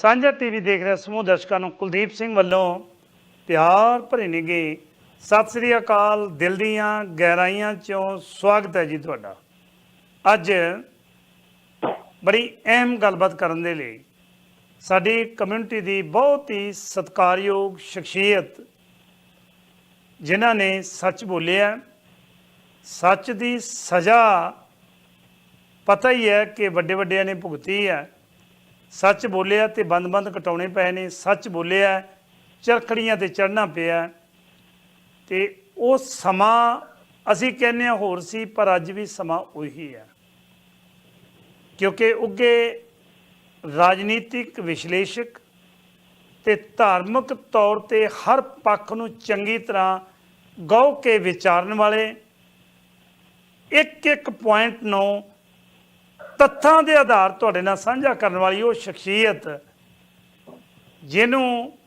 ਸਾਂਝਾ ਟੀਵੀ ਦੇਖ ਰਹੇ ਸਮੂਹ ਦਰਸ਼ਕਾਂ ਨੂੰ ਕੁਲਦੀਪ ਸਿੰਘ ਵੱਲੋਂ ਪਿਆਰ ਭਰੇ ਨਿਗੇ ਸਤਿ ਸ੍ਰੀ ਅਕਾਲ, ਦਿਲ ਦੀਆਂ ਗਹਿਰਾਈਆਂ ਚੋਂ ਸਵਾਗਤ ਹੈ ਜੀ ਤੁਹਾਡਾ। ਅੱਜ ਬੜੀ ਅਹਿਮ ਗੱਲਬਾਤ ਕਰਨ ਦੇ ਲਈ ਸਾਡੀ ਕਮਿਊਨਿਟੀ ਦੀ ਬਹੁਤ ਹੀ ਸਤਿਕਾਰਯੋਗ ਸ਼ਖਸੀਅਤ, ਜਿਨ੍ਹਾਂ ਨੇ ਸੱਚ ਬੋਲਿਆ, ਸੱਚ ਦੀ ਸਜ਼ਾ ਪਤਾ ਹੀ ਹੈ ਕਿ ਵੱਡੇ ਵੱਡਿਆਂ ਨੇ ਭੁਗਤੀ ਹੈ। ਸੱਚ ਬੋਲਿਆ ਤੇ ਬੰਦ-ਬੰਦ ਕਟਾਉਣੇ ਪਏ ਨੇ, ਸੱਚ ਬੋਲਿਆ ਚਰਖੜੀਆਂ ਤੇ ਚੜਨਾ ਪਿਆ। ਤੇ ਉਹ ਸਮਾਂ ਅਸੀਂ ਕਹਿੰਦੇ ਹਾਂ ਹੋਰ ਸੀ, ਪਰ ਅੱਜ ਵੀ ਸਮਾਂ ਉਹੀ ਹੈ। ਕਿਉਂਕਿ ਉੱਗੇ ਰਾਜਨੀਤਿਕ ਵਿਸ਼ਲੇਸ਼ਕ ਤੇ ਧਾਰਮਿਕ ਤੌਰ ਤੇ ਹਰ ਪੱਖ ਨੂੰ ਚੰਗੀ ਤਰ੍ਹਾਂ ਗੌ ਕੇ ਵਿਚਾਰਨ ਵਾਲੇ ਇੱਕ ਇੱਕ ਪੁਆਇੰਟ ਨੂੰ ਤੱਥਾਂ ਦੇ ਆਧਾਰ ਤੁਹਾਡੇ ਨਾਲ ਸਾਂਝਾ ਕਰਨ ਵਾਲੀ ਉਹ ਸ਼ਖਸੀਅਤ ਜਿਹਨੂੰ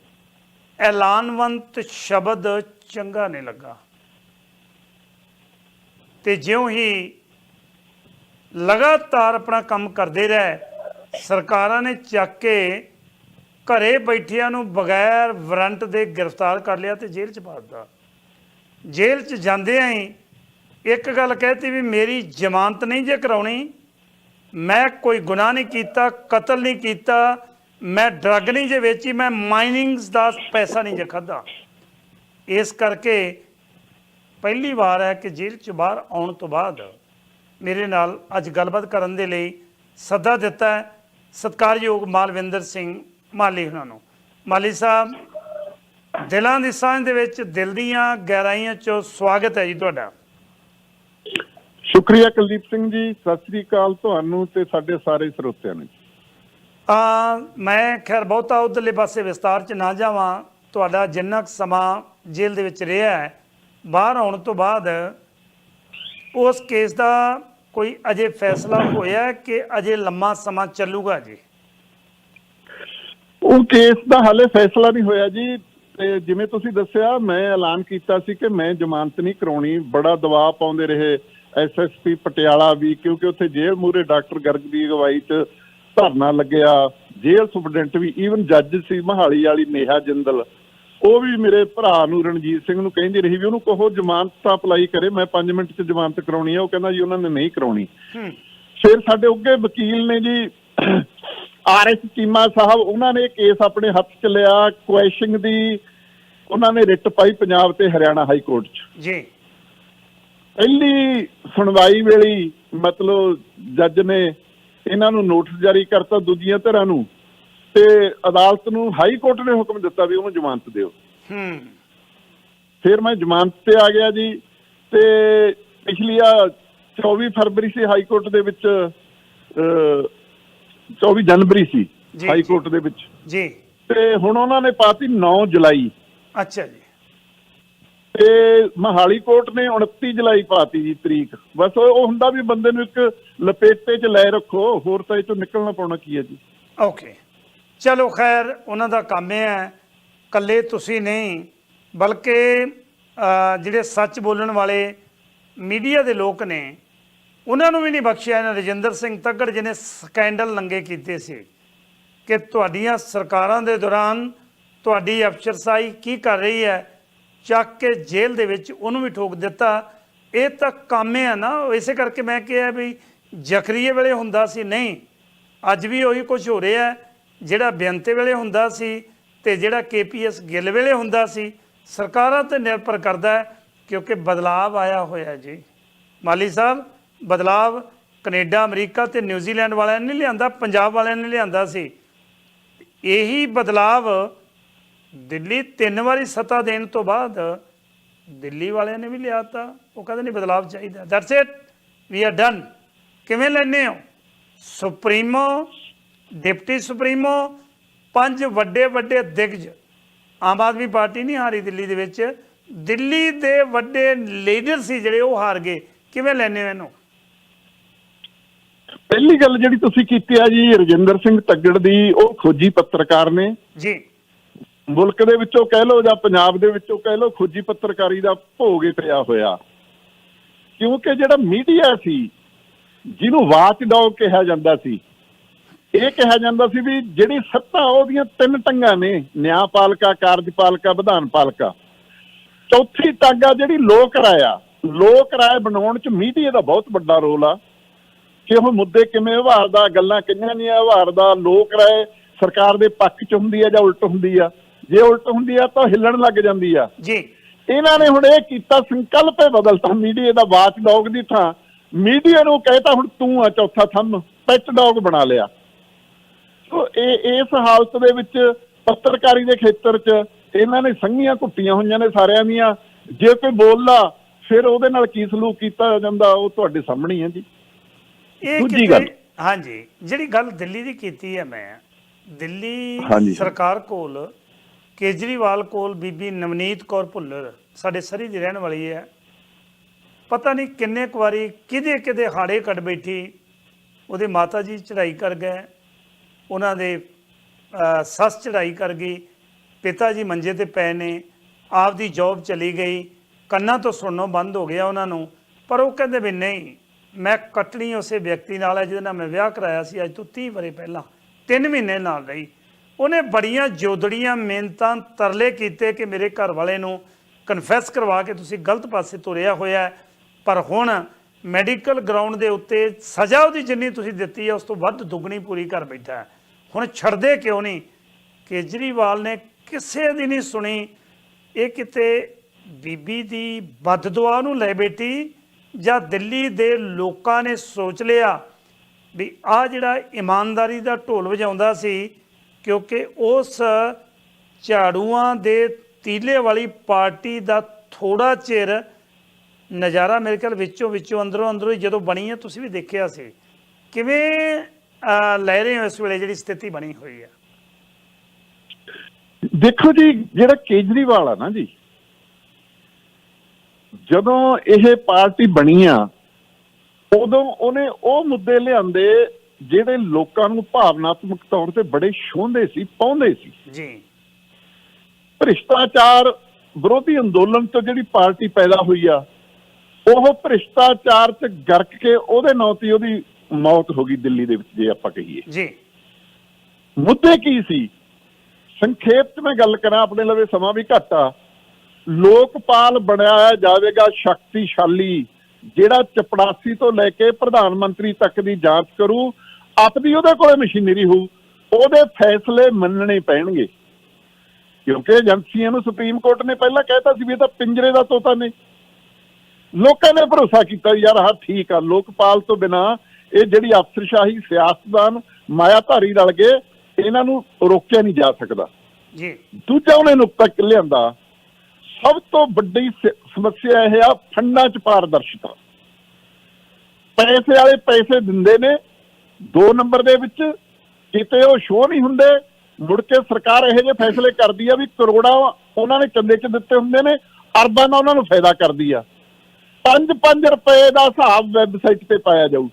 ਐਲਾਨਵੰਤ ਸ਼ਬਦ ਚੰਗਾ ਨਹੀਂ ਲੱਗਾ। ਤੇ ਜਿਉਂ ਹੀ ਲਗਾਤਾਰ ਆਪਣਾ ਕੰਮ ਕਰਦੇ ਰਹੇ, ਸਰਕਾਰਾਂ ਨੇ ਚੱਕ ਕੇ ਘਰੇ ਬੈਠਿਆਂ ਨੂੰ ਬਗੈਰ ਵਾਰੰਟ ਦੇ ਗ੍ਰਿਫਤਾਰ ਕਰ ਲਿਆ ਤੇ ਜੇਲ੍ਹ ਚ ਪਾ ਦਿੱਤਾ। ਜੇਲ੍ਹ ਚ ਜਾਂਦਿਆਂ ਹੀ ਇੱਕ ਗੱਲ ਕਹਿਤੀ ਵੀ ਮੇਰੀ ਜ਼ਮਾਨਤ ਨਹੀਂ ਜੇ ਕਰਾਉਣੀ ਮੈਂ ਕੋਈ ਗੁਨਾਹ ਨਹੀਂ ਕੀਤਾ, ਕਤਲ ਨਹੀਂ ਕੀਤਾ, ਮੈਂ ਡਰੱਗ ਨਹੀਂ ਜੇ ਵੇਚੀ, ਮੈਂ ਮਾਈਨਿੰਗਸ ਦਾ ਪੈਸਾ ਨਹੀਂ ਜੇ ਖਾਧਾ। ਇਸ ਕਰਕੇ ਪਹਿਲੀ ਵਾਰ ਹੈ ਕਿ ਜੇਲ੍ਹ ਚ ਬਾਹਰ ਆਉਣ ਤੋਂ ਬਾਅਦ ਮੇਰੇ ਨਾਲ ਅੱਜ ਗੱਲਬਾਤ ਕਰਨ ਦੇ ਲਈ ਸੱਦਾ ਦਿੱਤਾ ਹੈ ਸਤਿਕਾਰਯੋਗ ਮਾਲਵਿੰਦਰ ਸਿੰਘ ਮਾਲੀ ਉਹਨਾਂ ਨੂੰ। ਮਾਲੀ ਸਾਹਿਬ, ਦਿਲਾਂ ਦੀ ਸਾਂਝ ਦੇ ਵਿੱਚ ਦਿਲ ਦੀਆਂ ਗਹਿਰਾਈਆਂ ਚੋਂ ਸਵਾਗਤ ਹੈ ਜੀ ਤੁਹਾਡਾ। ਸ਼ੁਕਰੀਆ ਕੁਲਦੀਪ ਸਿੰਘ ਜੀ ਸਤਿ ਸ੍ਰੀ ਅਕਾਲ ਤੁਹਾਨੂੰ ਤੇ ਸਾਡੇ ਸਾਰੇ ਸਰੋਤਿਆਂ ਨੂੰ। ਆ ਮੈਂ ਖੈਰ ਬਹੁਤਾ ਉਧਰਲੇ ਪਾਸੇ ਵਿਸਤਾਰ ਚ ਨਾ ਜਾਵਾਂ। ਤੁਹਾਡਾ ਜਿੰਨਾ ਕੁ ਸਮਾਂ ਜੇਲ੍ਹ ਦੇ ਵਿੱਚ ਰਿਹਾ ਹੈ ਬਾਹਰ ਆਉਣ ਤੋਂ ਬਾਅਦ ਉਸ ਕੇਸ ਦਾ ਕੋਈ ਅਜੇ ਫੈਸਲਾ ਹੋਇਆ ਕਿ ਅਜੇ ਲੰਮਾ ਸਮਾਂ ਚੱਲੂਗਾ ਜੀ? ਉਹ ਕੇਸ ਦਾ ਹਾਲੇ ਫੈਸਲਾ ਨਹੀਂ ਹੋਇਆ ਜੀ। ਤੇ ਜਿਵੇਂ ਤੁਸੀਂ ਦੱਸਿਆ ਮੈਂ ਐਲਾਨ ਕੀਤਾ ਸੀ ਕਿ ਮੈਂ ਜ਼ਮਾਨਤ ਨਹੀਂ ਕਰਾਉਣੀ। ਬੜਾ ਦਬਾਅ ਪਾਉਂਦੇ ਰਹੇ। ਐਸਐਸਪੀ ਪਟਿਆਲਾ ਵੀ ਕਿਉਂਕਿ ਉੱਥੇ ਜੇਲ੍ਹ ਮੂਰੇ ਡਾਕਟਰ ਗਰਗ ਦੀ ਅਗਵਾਈ 'ਚ ਧਰਨਾ ਲੱਗਿਆ। ਜੇਲ੍ਹ ਸੁਪਰਡੈਂਟ ਵੀ ਈਵਨ ਜੱਜ ਸੀ ਮਹਾਲੀ ਵਾਲੀ ਨੇਹਾ ਜਿੰਦਲ। ਉਹ ਵੀ ਮੇਰੇ ਭਰਾ ਨੂੰ ਰਣਜੀਤ ਸਿੰਘ ਨੂੰ ਕਹਿੰਦੀ ਰਹੀ ਵੀ ਉਹਨੂੰ ਕਹੋ ਜ਼ਮਾਨਤ ਤਾਂ ਅਪਲਾਈ ਕਰੇ ਮੈਂ 5 ਮਿੰਟ 'ਚ ਜ਼ਮਾਨਤ ਕਰਾਉਣੀ ਆ ਉਹ ਕਹਿੰਦਾ ਜੀ ਉਹਨਾਂ ਨੇ ਨਹੀਂ ਕਰਾਉਣੀ। ਫਿਰ ਸਾਡੇ ਉੱਗੇ ਵਕੀਲ ਨੇ ਜੀ ਆਰ ਐਸ ਚੀਮਾ ਸਾਹਿਬ ਉਹਨਾਂ ਨੇ ਕੇਸ ਆਪਣੇ ਹੱਥ 'ਚ ਲਿਆ ਕੁਐਸ਼ਿੰਗ ਦੀ ਉਹਨਾਂ ਨੇ ਰਿਟ ਪਾਈ ਪੰਜਾਬ ਤੇ ਹਰਿਆਣਾ ਹਾਈ ਕੋਰਟ 'ਚ। ਜੀ। ਪਹਿਲੀ ਸੁਣਵਾਈ ਵੇਲੇ ਮਤਲਬ ਜੱਜ ਨੇ ਇਹਨਾਂ ਨੂੰ ਨੋਟਿਸ ਜਾਰੀ ਕਰਤਾ ਦੂਜੀਆਂ ਧਿਰਾਂ ਨੂੰ ਤੇ ਅਦਾਲਤ ਨੂੰ ਹਾਈ ਕੋਰਟ ਨੇ ਹੁਕਮ ਦਿੱਤਾ ਵੀ ਉਹਨੂੰ ਜ਼ਮਾਨਤ ਦਿਓ। ਹੂੰ। ਫਿਰ ਮੈਂ ਜ਼ਮਾਨਤ ਤੇ ਆ ਗਿਆ ਜੀ ਤੇ ਪਿਛਲੀ ਆ 24 ਫਰਵਰੀ ਸੀ ਹਾਈ ਕੋਰਟ ਦੇ ਵਿੱਚ ਅਹ, 24 ਜਨਵਰੀ ਸੀ ਹਾਈ। ਕੋਰਟ ਦੇ ਵਿੱਚ। ਜੀ। ਤੇ ਹੁਣ ਉਹਨਾਂ ਨੇ ਪਾਤੀ 9 ਜੁਲਾਈ। ਅੱਛਾ ਜੀ। ਤੇ ਮਹਾਲੀ ਕੋਰਟ ਨੇ 29 ਜੁਲਾਈ ਪਾਤੀ ਜੀ ਤਰੀਕ। ਬਸ ਉਹ ਹੁੰਦਾ ਵੀ ਬੰਦੇ ਨੂੰ ਇੱਕ ਲਪੇਟੇ 'ਚ ਲੈ ਰੱਖੋ, ਹੋਰ ਤਾਂ ਇਹ ਚੋਂ ਨਿਕਲਣਾ ਪਾਉਣਾ ਕੀ ਹੈ ਜੀ? ਓਕੇ ਚਲੋ ਖੈਰ, ਉਹਨਾਂ ਦਾ ਕੰਮ ਇਹ ਹੈ ਕੱਲੇ ਤੁਸੀਂ ਨਹੀਂ, ਬਲਕਿ ਜਿਹੜੇ ਸੱਚ ਬੋਲਣ ਵਾਲੇ ਮੀਡੀਆ ਦੇ ਲੋਕ ਨੇ, ਉਹਨਾਂ ਨੂੰ ਵੀ ਨਹੀਂ ਬਖਸ਼ਿਆ ਇਹਨਾਂ ਰਜਿੰਦਰ ਸਿੰਘ ਤੱਕੜ ਜਿਹਨੇ ਸਕੈਂਡਲ ਲੰਗੇ ਕੀਤੇ ਸੀ ਕਿ ਤੁਹਾਡੀਆਂ ਸਰਕਾਰਾਂ ਦੇ ਦੌਰਾਨ ਤੁਹਾਡੀ ਅਫਸਰਸਾਈ ਕੀ ਕਰ ਰਹੀ ਹੈ ਚੱਕ ਕੇ ਜੇਲ੍ਹ ਦੇ ਵਿੱਚ ਉਹਨੂੰ ਵੀ ਠੋਕ ਦਿੱਤਾ। ਇਹ ਤਾਂ ਕੰਮ ਆ ਨਾ। ਇਸੇ ਕਰਕੇ ਮੈਂ ਕਿਹਾ ਵੀ ਜ਼ਖਰੀਏ ਵੇਲੇ ਹੁੰਦਾ ਸੀ। ਨਹੀਂ, ਅੱਜ ਵੀ ਉਹੀ ਕੁਝ ਹੋ ਰਿਹਾ ਜਿਹੜਾ ਬੇਅੰਤੇ ਵੇਲੇ ਹੁੰਦਾ ਸੀ ਤੇ ਜਿਹੜਾ ਕੇਪੀਐਸ ਗਿੱਲ ਵੇਲੇ ਹੁੰਦਾ ਸੀ, ਸਰਕਾਰਾਂ ਤੇ ਨਿਰਭਰ ਕਰਦਾ ਹੈ ਕਿਉਂਕਿ ਬਦਲਾਵ ਆਇਆ ਹੋਇਆ ਜੀ। ਮਾਲੀ ਸਾਹਿਬ, ਬਦਲਾਵ ਕੈਨੇਡਾ, ਅਮਰੀਕਾ ਤੇ ਨਿਊਜ਼ੀਲੈਂਡ ਵਾਲਿਆਂ ਨੇ ਨਹੀਂ ਲਿਆਂਦਾ, ਪੰਜਾਬ ਵਾਲਿਆਂ ਨੇ ਲਿਆਂਦਾ ਸੀ। ਇਹੀ ਬਦਲਾਵ ਦਿੱਲੀ ਤਿੰਨ ਵਾਰੀ ਸੱਤਾ ਦੇਣ ਤੋਂ ਬਾਅਦ ਦਿੱਲੀ ਵਾਲਿਆਂ ਨੇ ਵੀ ਲਿਆਤਾ। ਉਹ ਕਹਿੰਦੇ ਨਹੀਂ ਬਦਲਾਵ ਚਾਹੀਦਾ। That's it we are done ਕਿਵੇਂ ਲੈਣੇ ਹੋ? ਸੁਪਰੀਮੋ ਡਿਪਟੀ ਸੁਪਰੀਮੋ ਪੰਜ ਵੱਡੇ ਵੱਡੇ ਦਿਗਜ। ਆਮ ਆਦਮੀ ਪਾਰਟੀ ਨਹੀਂ ਹਾਰੀ ਦਿੱਲੀ ਦੇ ਵਿੱਚ। ਦਿੱਲੀ ਦੇ ਵੱਡੇ ਲੀਡਰ ਸੀ ਜਿਹੜੇ ਉਹ ਹਾਰ ਗਏ। ਕਿਵੇਂ ਲੈਣੇ ਹੋ ਇਹਨੂੰ? ਪਹਿਲੀ ਗੱਲ ਜਿਹੜੀ ਤੁਸੀਂ ਕੀਤੀ ਆ ਜੀ ਰਜਿੰਦਰ ਸਿੰਘ ਤੱਗੜ ਦੀ ਉਹ ਖੋਜੀ ਪੱਤਰਕਾਰ ਨੇ। ਜੀ। ਮੁਲਕ ਦੇ ਵਿੱਚੋਂ ਕਹਿ ਲਓ ਜਾਂ ਪੰਜਾਬ ਦੇ ਵਿੱਚੋਂ ਕਹਿ ਲਓ ਖੋਜੀ ਪੱਤਰਕਾਰੀ ਦਾ ਭੋਗ ਹੀ ਪਿਆ ਹੋਇਆ। ਕਿਉਂਕਿ ਜਿਹੜਾ ਮੀਡੀਆ ਸੀ, ਜਿਹਨੂੰ ਵਾਚ ਡੌਗ ਕਿਹਾ ਜਾਂਦਾ ਸੀ, ਇਹ ਕਿਹਾ ਜਾਂਦਾ ਸੀ ਵੀ ਜਿਹੜੀ ਸੱਤਾ ਉਹਦੀਆਂ ਤਿੰਨ ਟੰਗਾਂ ਨੇ, ਨਿਆਂਪਾਲਿਕਾ, ਕਾਰਜਪਾਲਿਕਾ, ਵਿਧਾਨਪਾਲਿਕਾ। ਚੌਥੀ ਟੰਗ ਆ ਜਿਹੜੀ ਲੋਕ ਰਾਇਆ ਲੋਕ ਰਾਏ ਬਣਾਉਣ ਚ ਮੀਡੀਆ ਦਾ ਬਹੁਤ ਵੱਡਾ ਰੋਲ ਆ। ਕਿ ਉਹ ਮੁੱਦੇ ਕਿਵੇਂ ਉਭਾਰਦਾ, ਗੱਲਾਂ ਕਿੰਨੀਆਂ ਨਹੀਂ ਉਭਾਰਦਾ, ਲੋਕ ਰਾਏ ਸਰਕਾਰ ਦੇ ਪੱਖ ਚ ਹੁੰਦੀ ਆ ਜਾਂ ਉਲਟ ਹੁੰਦੀ ਆ। ਜੇ ਉਲਟ ਹੁੰਦੀ ਆ ਤਾਂ ਹਿੱਲਣ ਲੱਗ ਜਾਂਦੀ ਆ। ਜੀ। ਇਹਨਾਂ ਨੇ ਹੁਣ ਇਹ ਕੀਤਾ ਸੰਕਲਪ ਹੀ ਬਦਲਤਾ ਮੀਡੀਆ ਦਾ ਵਾਚ ਡੌਗ ਦੀ ਥਾਂ। ਮੀਡੀਆ ਨੂੰ ਕਹਿਤਾ ਹੁਣ ਤੂੰ ਆ ਚੌਥਾ ਥੰਮ ਪੈਟ ਡੌਗ ਬਣਾ ਲਿਆ। ਸੋ ਇਹ ਇਸ ਹਾਲਤ ਦੇ ਵਿੱਚ ਪੱਤਰਕਾਰੀ ਦੇ ਖੇਤਰ 'ਚ ਇਹਨਾਂ ਨੇ ਸੰਘੀਆਂ ਘੁੱਟੀਆਂ ਹੋਈਆਂ ਨੇ ਸਾਰਿਆਂ ਦੀਆਂ। ਜੇ ਕੋਈ ਬੋਲਦਾ ਫਿਰ ਉਹਦੇ ਨਾਲ ਕੀ ਸਲੂਕ ਕੀਤਾ ਜਾਂਦਾ ਉਹ ਤੁਹਾਡੇ ਸਾਹਮਣੇ ਹੀ ਜੀ। ਇਹ ਦੂਜੀ ਗੱਲ। ਹਾਂਜੀ ਜਿਹੜੀ ਗੱਲ ਦਿੱਲੀ ਦੀ ਕੀਤੀ ਹੈ ਮੈਂ ਦਿੱਲੀ। ਸਰਕਾਰ ਕੋਲ ਕੇਜਰੀਵਾਲ ਕੋਲ ਬੀਬੀ ਨਵਨੀਤ ਕੌਰ ਭੁੱਲਰ, ਸਾਡੇ ਸਰੀ ਦੀ ਰਹਿਣ ਵਾਲੀ ਹੈ। ਪਤਾ ਨਹੀਂ ਕਿੰਨੇ ਕੁ ਵਾਰੀ ਕਿਹਦੇ ਕਿਹਦੇ ਹਾੜੇ ਕੱਢ ਬੈਠੀ, ਉਹਦੇ ਮਾਤਾ ਜੀ ਚੜ੍ਹਾਈ ਕਰ ਗਏ, ਉਹਨਾਂ ਦੇ ਸੱਸ ਚੜ੍ਹਾਈ ਕਰ ਗਈ, ਪਿਤਾ ਜੀ ਮੰਜੇ ਤੇ ਪਏ ਨੇ, ਆਪਦੀ ਜੌਬ ਚਲੀ ਗਈ, ਕੰਨਾਂ ਤੋਂ ਸੁਣਨੋਂ ਬੰਦ ਹੋ ਗਿਆ ਉਹਨਾਂ ਨੂੰ, ਪਰ ਉਹ ਕਹਿੰਦੇ ਵੀ ਨਹੀਂ, ਮੈਂ ਕੱਟਣੀ ਉਸੇ ਵਿਅਕਤੀ ਨਾਲ ਹੈ ਜਿਹਦੇ ਨਾਲ ਮੈਂ ਵਿਆਹ ਕਰਾਇਆ ਸੀ, ਅੱਜ ਤੋਂ 30 ਵਰੇ ਪਹਿਲਾਂ 3 ਮਹੀਨੇ ਨਾਲ ਰਹੀ। ਉਹਨੇ ਬੜੀਆਂ ਜੋਦੜੀਆਂ, ਮਿਹਨਤਾਂ ਤਰਲੇ ਕੀਤੇ ਕਿ ਮੇਰੇ ਘਰ ਵਾਲੇ ਨੂੰ ਕਨਫੈਸ ਕਰਵਾ ਕੇ ਤੁਸੀਂ ਗਲਤ ਪਾਸੇ ਤੁਰਿਆ ਹੋਇਆ ਪਰ ਹੁਣ ਮੈਡੀਕਲ ਗਰਾਊਂਡ ਦੇ ਉੱਤੇ ਸਜ਼ਾ ਉਹਦੀ ਜਿੰਨੀ ਤੁਸੀਂ ਦਿੱਤੀ ਹੈ, ਉਸ ਤੋਂ ਵੱਧ ਦੁੱਗਣੀ ਪੂਰੀ ਕਰ ਬੈਠਾ ਹੈ। ਹੁਣ ਛੱਡਦੇ ਕਿਉਂ ਨਹੀਂ? ਕੇਜਰੀਵਾਲ ਨੇ ਕਿਸੇ ਦੀ ਨਹੀਂ ਸੁਣੀ। ਇਹ ਕਿਤੇ ਬੀਬੀ ਦੀ ਬਦਦੁਆ ਨੂੰ ਲੈ ਬੇਟੀ ਜਾਂ ਦਿੱਲੀ ਦੇ ਲੋਕਾਂ ਨੇ ਸੋਚ ਲਿਆ ਵੀ ਆ ਜਿਹੜਾ ਇਮਾਨਦਾਰੀ ਦਾ ਢੋਲ ਵਜਾਉਂਦਾ ਸੀ ਕਿਉਂਕਿ ਉਸ ਝਾੜੂਆਂ ਦੇ ਤੀਲੇ ਵਾਲੀ ਪਾਰਟੀ ਦਾ ਥੋੜਾ ਚਿਰ ਨਜ਼ਾਰਾ ਮੇਰੇ ਖਿਆਲ ਵਿੱਚੋਂ ਵਿੱਚੋਂ ਅੰਦਰੋਂ ਅੰਦਰੋਂ ਜਦੋਂ ਬਣੀ ਹੈ, ਤੁਸੀਂ ਵੀ ਦੇਖਿਆ ਸੀ। ਕਿਵੇਂ ਲੈ ਰਹੇ ਹੋ ਇਸ ਵੇਲੇ ਜਿਹੜੀ ਸਥਿਤੀ ਬਣੀ ਹੋਈ ਹੈ? ਦੇਖੋ ਜੀ, ਜਿਹੜਾ ਕੇਜਰੀਵਾਲ ਆ ਨਾ ਜੀ, ਜਦੋਂ ਇਹ ਪਾਰਟੀ ਬਣੀ ਆ, ਉਦੋਂ ਉਹਨੇ ਉਹ ਮੁੱਦੇ ਲਿਆਂਦੇ ਜਿਹੜੇ ਲੋਕਾਂ ਨੂੰ ਭਾਵਨਾਤਮਕ ਤੌਰ ਤੇ ਬੜੇ ਛੂਹਦੇ ਸੀ ਪਾਉਂਦੇ ਸੀ। ਜੀ। ਭ੍ਰਿਸ਼ਟਾਚਾਰ ਵਿਰੋਧੀ ਅੰਦੋਲਨ ਤੋਂ ਜਿਹੜੀ ਪਾਰਟੀ ਪੈਦਾ ਹੋਈ ਆ ਉਹ ਭ੍ਰਿਸ਼ਟਾਚਾਰ ਚ ਗਰਕ ਕੇ ਉਹਦੇ ਨਾਂ ਤੇ ਉਹਦੀ ਮੌਤ ਹੋ ਗਈ ਦਿੱਲੀ ਦੇ ਵਿੱਚ ਜੇ ਆਪਾਂ ਕਹੀਏ। ਜੀ। ਮੁੱਦੇ ਕੀ ਸੀ? ਸੰਖੇਪ ਚ ਮੈਂ ਗੱਲ ਕਰਾਂ ਆਪਣੇ ਲਵੇ ਸਮਾਂ ਵੀ ਘੱਟ ਆ। ਲੋਕਪਾਲ ਬਣਾਇਆ ਜਾਵੇਗਾ ਸ਼ਕਤੀਸ਼ਾਲੀ ਜਿਹੜਾ ਚਪੜਾਸੀ ਤੋਂ ਲੈ ਕੇ ਪ੍ਰਧਾਨ ਮੰਤਰੀ ਤੱਕ ਦੀ ਜਾਂਚ ਕਰੂ ਆਪਦੀ ਉਹਦੇ ਕੋਲੇ ਮਸ਼ੀਨਰੀ ਹੋਊ ਉਹਦੇ ਫੈਸਲੇ ਮੰਨਣੇ ਪੈਣਗੇ। ਕਿਉਂਕਿ ਏਜੰਸੀਆਂ ਨੂੰ ਸੁਪਰੀਮ ਕੋਰਟ ਨੇ ਪਹਿਲਾਂ ਕਹਿਤਾ ਸੀ ਵੀ ਇਹ ਤਾਂ ਪਿੰਜਰੇ ਦਾ ਤੋਤਾ ਨੇ। ਲੋਕਾਂ ਨੇ ਭਰੋਸਾ ਕੀਤਾ ਯਾਰ ਹਾਂ ਠੀਕ ਆ ਲੋਕਪਾਲ ਤੋਂ ਬਿਨਾ ਇਹ ਜਿਹੜੀ ਅਫਸਰਸ਼ਾਹੀ ਸਿਆਸਤਦਾਨ ਮਾਇਆਧਾਰੀ ਰਲ ਗਏ ਇਹਨਾਂ ਨੂੰ ਰੋਕਿਆ ਨਹੀਂ ਜਾ ਸਕਦਾ। ਜੀ। ਦੂਜਾ ਉਹਨੇ ਨੁਕਤਾ ਕਿ ਲਿਆਂਦਾ ਸਭ ਤੋਂ ਵੱਡੀ ਸਮੱਸਿਆ ਇਹ ਆ, ਫੰਡਾਂ 'ਚ ਪਾਰਦਰਸ਼ਤਾ। ਪੈਸੇ ਵਾਲੇ ਪੈਸੇ ਦਿੰਦੇ ਨੇ, ਦੋ ਨੰਬਰ ਦੇ ਵਿੱਚ ਕਿਤੇ ਉਹ ਸ਼ੋਅ ਨਹੀਂ ਹੁੰਦੇ, ਮੁੜ ਕੇ ਸਰਕਾਰ ਇਹੋ ਜਿਹੇ ਫੈਸਲੇ ਕਰਦੀ ਆ ਵੀ ਕਰੋੜਾਂ ਉਹਨਾਂ ਨੇ ਚੰਦੇ 'ਚ ਦਿੱਤੇ ਹੁੰਦੇ ਨੇ, ਅਰਬਾਂ ਦਾ ਉਹਨਾਂ ਨੂੰ ਫਾਇਦਾ ਕਰਦੀ ਆ। 5-5 ਰੁਪਏ ਦਾ ਹਿਸਾਬ ਵੈਬਸਾਈਟ ਤੇ ਪਾਇਆ ਜਾਊ।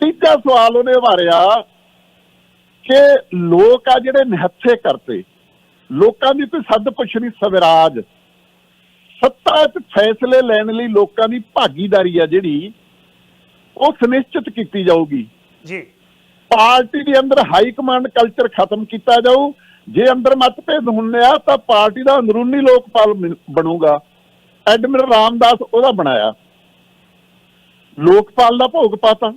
ਤੀਜਾ ਸਵਾਲ ਉਹਨੇ ਉਭਾਰਿਆ ਕਿ ਲੋਕ ਆ ਜਿਹੜੇ ਨਿਹੱਥੇ ਕਰਤੇ ਲੋਕਾਂ ਦੀ ਕੋਈ ਸੱਦ ਪੁੱਛ ਨਹੀਂ ਸਵਰਾਜ। ਸੱਤਾ 'ਚ ਫੈਸਲੇ ਲੈਣ ਲਈ ਲੋਕਾਂ ਦੀ ਭਾਗੀਦਾਰੀ ਆ ਜਿਹੜੀ ਉਹ ਸੁਨਿਸ਼ਚਿਤ ਕੀਤੀ ਜਾਊਗੀ। ਜੀ। ਪਾਰਟੀ ਦੇ ਅੰਦਰ ਹਾਈ ਕਮਾਂਡ ਕਲਚਰ ਖਤਮ ਕੀਤਾ ਜਾਊ। ਜੇ ਅੰਦਰ ਮਤਭੇਦ ਹੁੰਦੇ ਆ ਤਾਂ ਪਾਰਟੀ ਦਾ ਅੰਦਰੂਨੀ ਲੋਕਪਾਲ ਬਣੂਗਾ। ਐਡਮਿਰਲ ਰਾਮਦਾਸ ਉਹਦਾ ਬਣਾਇਆ। ਲੋਕਪਾਲ ਦਾ ਭੋਗ ਪਾਤਾ।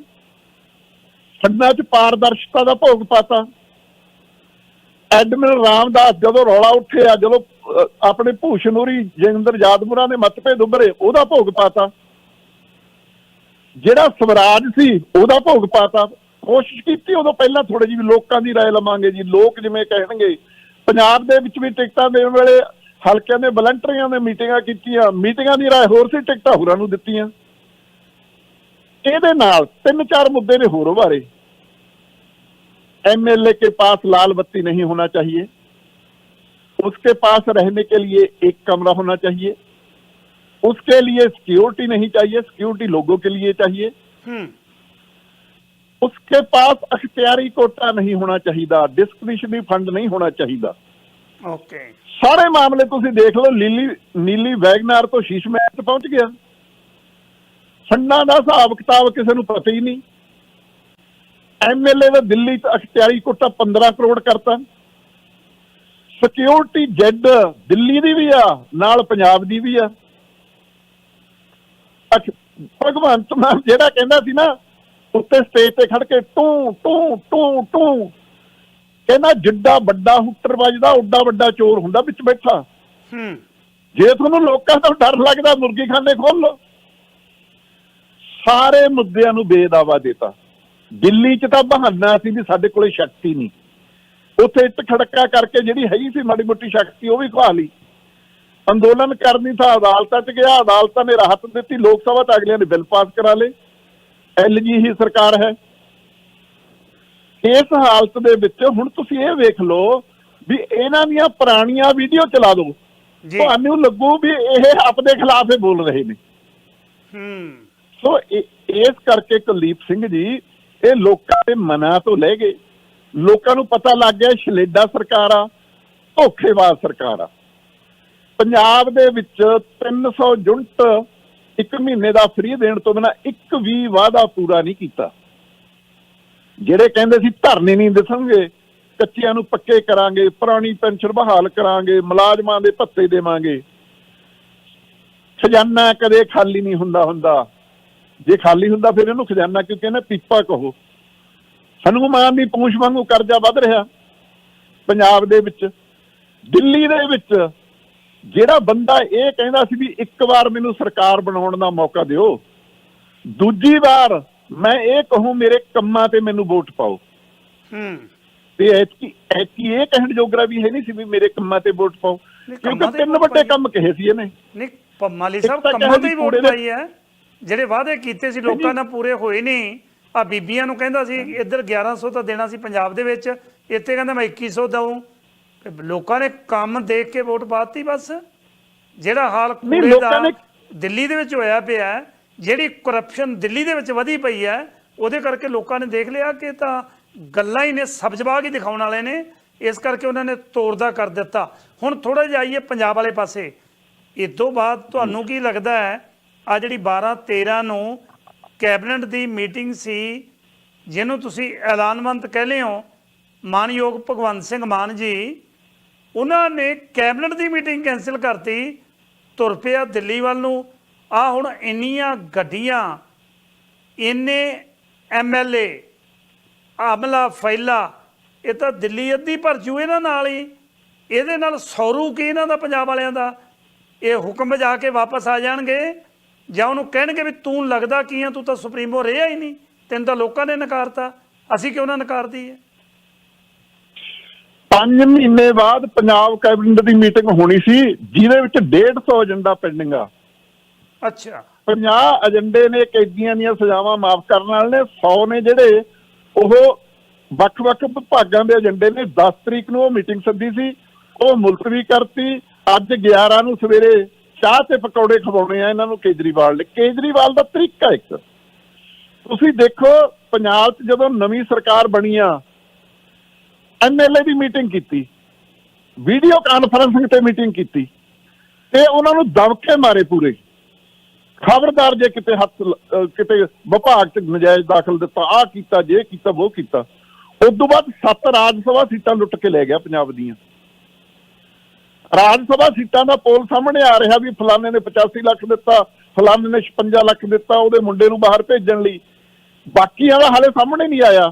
ਫੰਡਾਂ 'ਚ ਪਾਰਦਰਸ਼ਤਾ ਦਾ ਭੋਗ ਪਾਤਾ। ਐਡਮਿਰਲ ਰਾਮਦਾਸ ਜਦੋਂ ਰੌਲਾ ਉੱਠਿਆ ਜਦੋਂ ਅਹ, ਆਪਣੇ ਭੂਸ਼ਣੂਰੀ ਜੈਂਦਰ ਯਾਦਮੁਰਾ ਦੇ ਮਤਭੇਦ ਉੱਭਰੇ ਉਹਦਾ ਭੋਗ ਪਾਤਾ ਜਿਹੜਾ ਸਵਰਾਜ ਸੀ ਉਹਦਾ ਭੋਗ ਪਾਤਾ ਕੋਸ਼ਿਸ਼ ਕੀਤੀ ਉਦੋਂ ਪਹਿਲਾਂ ਥੋੜੇ ਜਿਹੀ ਵੀ ਲੋਕਾਂ ਦੀ رائے ਲਵਾਂਗੇ ਜੀ ਲੋਕ ਜਿਵੇਂ ਕਹਿਣਗੇ ਪੰਜਾਬ ਦੇ ਵਿੱਚ ਵੀ ਟਿਕਟਾਂ ਦੇਣ ਵੇਲੇ ਹਲਕਿਆਂ ਦੇ ਵਲੰਟੀਅਰਾਂ ਨੇ ਮੀਟਿੰਗਾਂ ਕੀਤੀਆਂ ਮੀਟਿੰਗਾਂ ਦੀ رائے ਹੋਰ ਸੀ ਟਿਕਟਾਂ ਹੋਰਾਂ ਨੂੰ ਦਿੱਤੀਆਂ ਇਹਦੇ ਨਾਲ ਤਿੰਨ ਚਾਰ ਮੁੱਦੇ ਨੇ ਹੋਰ ਬਾਰੇ एमएलए के पास लाल बत्ती नहीं होना चाहिए उसके पास रहने के लिए एक कमरा होना चाहिए उसके लिए सिक्योरिटी नहीं चाहिए सिक्योरिटी लोगों के लिए चाहिए ਹੂੰ उसके पास अख्तियारी कोटा नहीं होना चाहिए डिस्क्रिशनरी फंड नहीं होना चाहिए ਓਕੇ ਸਾਰੇ ਮਾਮਲੇ ਤੁਸੀਂ ਦੇਖ ਲਓ ਲੀਲੀ ਨੀਲੀ ਵੈਗਨਾਰ ਤੋਂ ਸ਼ੀਸ਼ ਮਹਿਲ ਤੇ ਪਹੁੰਚ ਗਿਆ ਫੰਡਾਂ ਦਾ ਹਿਸਾਬ ਕਿਤਾਬ ਕਿਸੇ ਨੂੰ ਪਤਾ ਹੀ ਨਹੀਂ ਐਮਐਲਏ ਦਾ ਦਿੱਲੀ ਚ ਅਖਤਿਆਰੀ ਕੋਟਾ 15 ਕਰੋੜ ਕਰਤਾ। ਸਿਕਿਉਰਿਟੀ ਜੈਡ ਦਿੱਲੀ ਦੀ ਵੀ ਆ ਨਾਲ ਪੰਜਾਬ ਦੀ ਵੀ ਆ। ਭਗਵੰਤ ਮਾਨ ਜਿਹੜਾ ਕਹਿੰਦਾ ਸੀ ਨਾ ਉੱਤੇ ਸਟੇਜ ਤੇ ਖੜ ਕੇ ਟੂ ਟੂ ਟੂ ਟੂ। ਕਹਿੰਦਾ ਜਿੱਡਾ ਵੱਡਾ ਹੁੱਟਰ ਵੱਜਦਾ ਉੱਡਾ ਵੱਡਾ ਚੋਰ ਹੁੰਦਾ ਵਿੱਚ ਬੈਠਾ। ਹੂੰ। ਜੇ ਤੁਹਾਨੂੰ ਲੋਕਾਂ ਤੋਂ ਡਰ ਲੱਗਦਾ ਮੁਰਗੀ ਖਾਨੇ ਖੋਲ ਲਓ। ਸਾਰੇ ਮੁੱਦਿਆਂ ਨੂੰ ਬੇਦਾਵਾ ਦਿੱਤਾ। ਦਿੱਲੀ 'ਚ ਤਾਂ ਬਹਾਨਾ ਸੀ ਵੀ ਸਾਡੇ ਕੋਲੇ ਸ਼ਕਤੀ ਨਹੀਂ। ਉੱਥੇ ਇੱਟ ਖੜਕਾ ਕਰਕੇ ਜਿਹੜੀ ਹੈਗੀ ਸੀ ਮਾੜੀ ਮੋਟੀ ਸ਼ਕਤੀ ਉਹ ਵੀ ਖਵਾ ਲਈ। ਅੰਦੋਲਨ ਕਰਨੀ ਤਾਂ ਅਦਾਲਤਾਂ 'ਚ ਗਿਆ ਅਦਾਲਤਾਂ ਨੇ ਰਾਹਤ ਦਿੱਤੀ ਲੋਕ ਸਭਾ 'ਚ ਅਗਲਿਆਂ ਨੇ ਬਿੱਲ ਪਾਸ ਕਰਾ ਲਏ। ਐਲਜੀ ਹੀ ਸਰਕਾਰ ਹੈ। ਇਸ ਹਾਲਤ ਦੇ ਵਿੱਚ ਹੁਣ ਤੁਸੀਂ ਇਹ ਵੇਖ ਲਓ ਵੀ ਇਹਨਾਂ ਦੀਆਂ ਪੁਰਾਣੀਆਂ ਵੀਡੀਓ ਚਲਾ ਦਿਓ ਜੀ। ਤੁਹਾਨੂੰ ਲੱਗੂ ਵੀ ਇਹ ਆਪਣੇ ਖਿਲਾਫ ਹੀ ਬੋਲ ਰਹੇ ਨੇ। ਹੂੰ। ਸੋ ਇਸ ਕਰਕੇ ਕੁਲਦੀਪ ਸਿੰਘ ਜੀ ਇਹ ਲੋਕਾਂ ਦੇ ਮਨਾਂ ਤੋਂ ਲੈ ਗਏ ਲੋਕਾਂ ਨੂੰ ਪਤਾ ਲੱਗ ਗਿਆ ਸ਼ਲੇਡਾ ਸਰਕਾਰ ਆ ਧੋਖੇਬਾਜ਼ ਸਰਕਾਰ। ਆ ਪੰਜਾਬ ਦੇ ਵਿੱਚ 300 ਯੂਨਿਟ ਇੱਕ ਮਹੀਨੇ ਦਾ ਫ੍ਰੀ ਦੇਣ ਤੋਂ ਬਿਨਾ ਇੱਕ ਵੀ ਵਾਅਦਾ ਪੂਰਾ ਨਹੀਂ ਕੀਤਾ। ਜਿਹੜੇ ਕਹਿੰਦੇ ਸੀ ਧਰਨੇ ਨਹੀਂ ਦਿਸਣਗੇ, ਕੱਚਿਆਂ ਨੂੰ ਪੱਕੇ ਕਰਾਂਗੇ, ਪੁਰਾਣੀ ਪੈਨਸ਼ਨ ਬਹਾਲ ਕਰਾਂਗੇ, ਮੁਲਾਜ਼ਮਾਂ ਦੇ ਭੱਤੇ ਦੇਵਾਂਗੇ। ਖਜ਼ਾਨਾ ਕਦੇ ਖਾਲੀ ਨਹੀਂ ਹੁੰਦਾ ਹੁੰਦਾ। ਜੇ ਖਾਲੀ ਹੁੰਦਾ ਫਿਰ ਇਹਨੂੰ ਖਜ਼ਾਨਾ ਕਿਉਂ ਕਹਿੰਦੇ ਪੀਪਾ ਕਹੋ। ਹਨੂਮਾਨ ਦੀ ਪੂੰਛ ਵਾਂਗੂ ਕਰਜ਼ਾ ਵੱਧ ਰਿਹਾ। ਪੰਜਾਬ ਦੇ ਵਿੱਚ ਦਿੱਲੀ ਦੇ ਵਿੱਚ ਜਿਹੜਾ ਬੰਦਾ ਇਹ ਕਹਿੰਦਾ ਸੀ ਵੀ ਇੱਕ ਵਾਰ ਮੈਨੂੰ ਸਰਕਾਰ ਬਣਾਉਣ ਦਾ ਮੌਕਾ ਦਿਓ ਦੂਜੀ ਵਾਰ ਮੈਂ ਇਹ ਕਹੂੰ ਮੇਰੇ ਕੰਮਾਂ ਤੇ ਮੈਨੂੰ ਵੋਟ ਪਾਓ। ਹੂੰ। ਤੇ ਐਤਕੀ ਐਤਕੀ ਇਹ ਕਹਿਣ ਜੋਗਰਾ ਵੀ ਹੈ ਨਹੀਂ ਸੀ ਵੀ ਮੇਰੇ ਕੰਮਾਂ ਤੇ ਵੋਟ ਪਾਓ। ਕਿਉਂਕਿ ਤਿੰਨ ਵੱਡੇ। ਕੰਮ ਕਹੇ ਸੀ ਇਹਨੇ। ਨਹੀਂ ਪ- ਮਾਲੀ ਇੱਕ ਸਾਹਿਬ ਕੰਮਾਂ ਤੇ ਹੀ ਵੋਟ ਪਾਈ ਹੈ। ਜਿਹੜੇ ਵਾਅਦੇ ਕੀਤੇ ਸੀ ਲੋਕਾਂ ਨਾਲ ਪੂਰੇ ਹੋਏ ਨਹੀਂ ਆ ਬੀਬੀਆਂ ਨੂੰ ਕਹਿੰਦਾ ਸੀ ਇੱਧਰ 1100 ਤਾਂ ਦੇਣਾ ਸੀ ਪੰਜਾਬ ਦੇ ਵਿੱਚ ਇੱਥੇ ਕਹਿੰਦਾ ਮੈਂ 2100 ਦਊਂ। ਲੋਕਾਂ ਨੇ ਕੰਮ ਦੇਖ ਕੇ ਵੋਟ ਪਾਤੀ ਬਸ। ਜਿਹੜਾ ਹਾਲ ਕੂੜੇ ਦਾ ਦਿੱਲੀ ਦੇ ਵਿੱਚ ਹੋਇਆ ਪਿਆ ਜਿਹੜੀ ਕਰਪਸ਼ਨ ਦਿੱਲੀ ਦੇ ਵਿੱਚ ਵਧੀ ਪਈ ਹੈ ਉਹਦੇ ਕਰਕੇ ਲੋਕਾਂ ਨੇ ਦੇਖ ਲਿਆ ਕਿ ਤਾਂ ਗੱਲਾਂ ਹੀ ਨੇ ਸਬਜ਼ਬਾਗ ਹੀ ਦਿਖਾਉਣ ਵਾਲੇ ਨੇ। ਇਸ ਕਰਕੇ ਉਹਨਾਂ ਨੇ ਤੋੜਦਾ ਕਰ ਦਿੱਤਾ। ਹੁਣ ਥੋੜਾ ਜਿਹਾ ਆਈਏ ਪੰਜਾਬ ਵਾਲੇ ਪਾਸੇ। ਇਸ ਤੋਂ ਬਾਅਦ ਤੁਹਾਨੂੰ ਕੀ ਲੱਗਦਾ ਹੈ ਆ ਜਿਹੜੀ 12 13 ਨੂੰ ਕੈਬਨਿਟ ਦੀ ਮੀਟਿੰਗ ਸੀ, ਜਿਹਨੂੰ ਤੁਸੀਂ ਐਲਾਨਵੰਤ ਕਹਿੰਦੇ ਹੋ, ਮਾਨਯੋਗ ਭਗਵੰਤ ਸਿੰਘ ਮਾਨ ਜੀ, ਉਹਨਾਂ ਨੇ ਕੈਬਨਿਟ ਦੀ ਮੀਟਿੰਗ ਕੈਨਸਲ ਕਰਤੀ, ਤੁਰ ਪਿਆ ਦਿੱਲੀ ਵੱਲ ਨੂੰ। ਆ ਹੁਣ ਇੰਨੀਆਂ ਗੱਡੀਆਂ, ਇੰਨੇ ਐਮਐਲਏ ਆਮਲਾ ਫੈਲਾ ਇਹ ਤਾਂ ਦਿੱਲੀ ਅੱਧੀ ਭਰ ਜੂ ਇਹਨਾਂ ਨਾਲ ਹੀ। ਇਹਦੇ ਨਾਲ ਸੌਰੂ ਕੀ ਇਹਨਾਂ ਦਾ ਪੰਜਾਬ ਵਾਲਿਆਂ ਦਾ? ਇਹ ਹੁਕਮ ਜਾ ਕੇ ਵਾਪਸ ਆ ਜਾਣਗੇ। ਜਾਂ ਉਹਨੂੰ ਕਹਿਣਗੇ ਵੀ ਤੂੰ ਲੱਗਦਾ ਕੀ ਆ ਤੂੰ ਤਾਂ ਸੁਪਰੀਮੋ ਰਿਹਾ ਹੀ ਨਹੀਂ ਤੈਨੂੰ ਤਾਂ ਲੋਕਾਂ ਨੇ ਨਕਾਰਤਾ ਅਸੀਂ ਕਿਉਂ ਨਾ ਨਕਾਰਦੀ ਹੈ ਪੰਜ ਮਹੀਨੇ ਬਾਅਦ ਪੰਜਾਬ ਕੈਬਨਿਟ ਦੀ ਮੀਟਿੰਗ ਹੋਣੀ ਸੀ ਜਿਹਦੇ ਵਿੱਚ 150 ਏਜੰਡਾ ਪੈਂਡਿੰਗ ਆ। ਅੱਛਾ। 50 ਏਜੰਡੇ ਨੇ ਕੈਦੀਆਂ ਦੀਆਂ ਸਜ਼ਾਵਾਂ ਮਾਫ ਕਰਨ ਵਾਲੇ ਨੇ 100 ਨੇ ਜਿਹੜੇ ਉਹ ਵੱਖ-ਵੱਖ ਵਿਭਾਗਾਂ ਦੇ ਏਜੰਡੇ ਨੇ। 10 ਤਰੀਕ ਨੂੰ ਉਹ ਮੀਟਿੰਗ ਸੱਦੀ ਸੀ ਉਹ ਮੁਲਤਵੀ ਕਰਤੀ। ਅੱਜ 11 ਨੂੰ ਸਵੇਰੇ ਚਾਹ ਤੇ ਪਕੌੜੇ ਖਵਾਉਣੇ ਆ ਇਹਨਾਂ ਨੂੰ ਕੇਜਰੀਵਾਲ ਨੇ। ਕੇਜਰੀਵਾਲ ਦਾ ਤਰੀਕਾ ਇੱਕ। ਤੁਸੀਂ ਦੇਖੋ, ਪੰਜਾਬ 'ਚ ਜਦੋਂ ਨਵੀਂ ਸਰਕਾਰ ਬਣੀ ਆ ਐਮਐਲਏ ਦੀ ਮੀਟਿੰਗ ਕੀਤੀ, ਵੀਡੀਓ ਕਾਨਫਰੰਸਿੰਗ ਤੇ ਮੀਟਿੰਗ ਕੀਤੀ, ਤੇ ਉਹਨਾਂ ਨੂੰ ਦਬਕੇ ਮਾਰੇ ਪੂਰੇ। ਖਬਰਦਾਰ ਜੇ ਕਿਤੇ ਹੱਥ ਕਿਤੇ ਵਿਭਾਗ 'ਚ ਨਜਾਇਜ਼ ਦਾਖਲ ਦਿੱਤਾ ਆ ਕੀਤਾ, ਜੇ ਕੀਤਾ ਉਹ ਕੀਤਾ ਉਸ ਤੋਂ ਬਾਅਦ ਸੱਤ ਰਾਜ ਸਭਾ ਸੀਟਾਂ ਲੁੱਟ ਕੇ ਲੈ ਗਿਆ ਪੰਜਾਬ ਦੀਆਂ। ਰਾਜ ਸਭਾ ਸੀਟਾਂ ਦਾ ਪੋਲ ਸਾਹਮਣੇ ਆ ਰਿਹਾ ਵੀ ਫਲਾਣੇ ਨੇ 85 ਲੱਖ ਦਿੱਤਾ ਫਲਾਣੇ ਨੇ 56 ਲੱਖ ਦਿੱਤਾ ਉਹਦੇ ਮੁੰਡੇ ਨੂੰ ਬਾਹਰ ਭੇਜਣ ਲਈ। ਬਾਕੀਆਂ ਦਾ ਹਾਲੇ ਸਾਹਮਣੇ ਨਹੀਂ ਆਇਆ।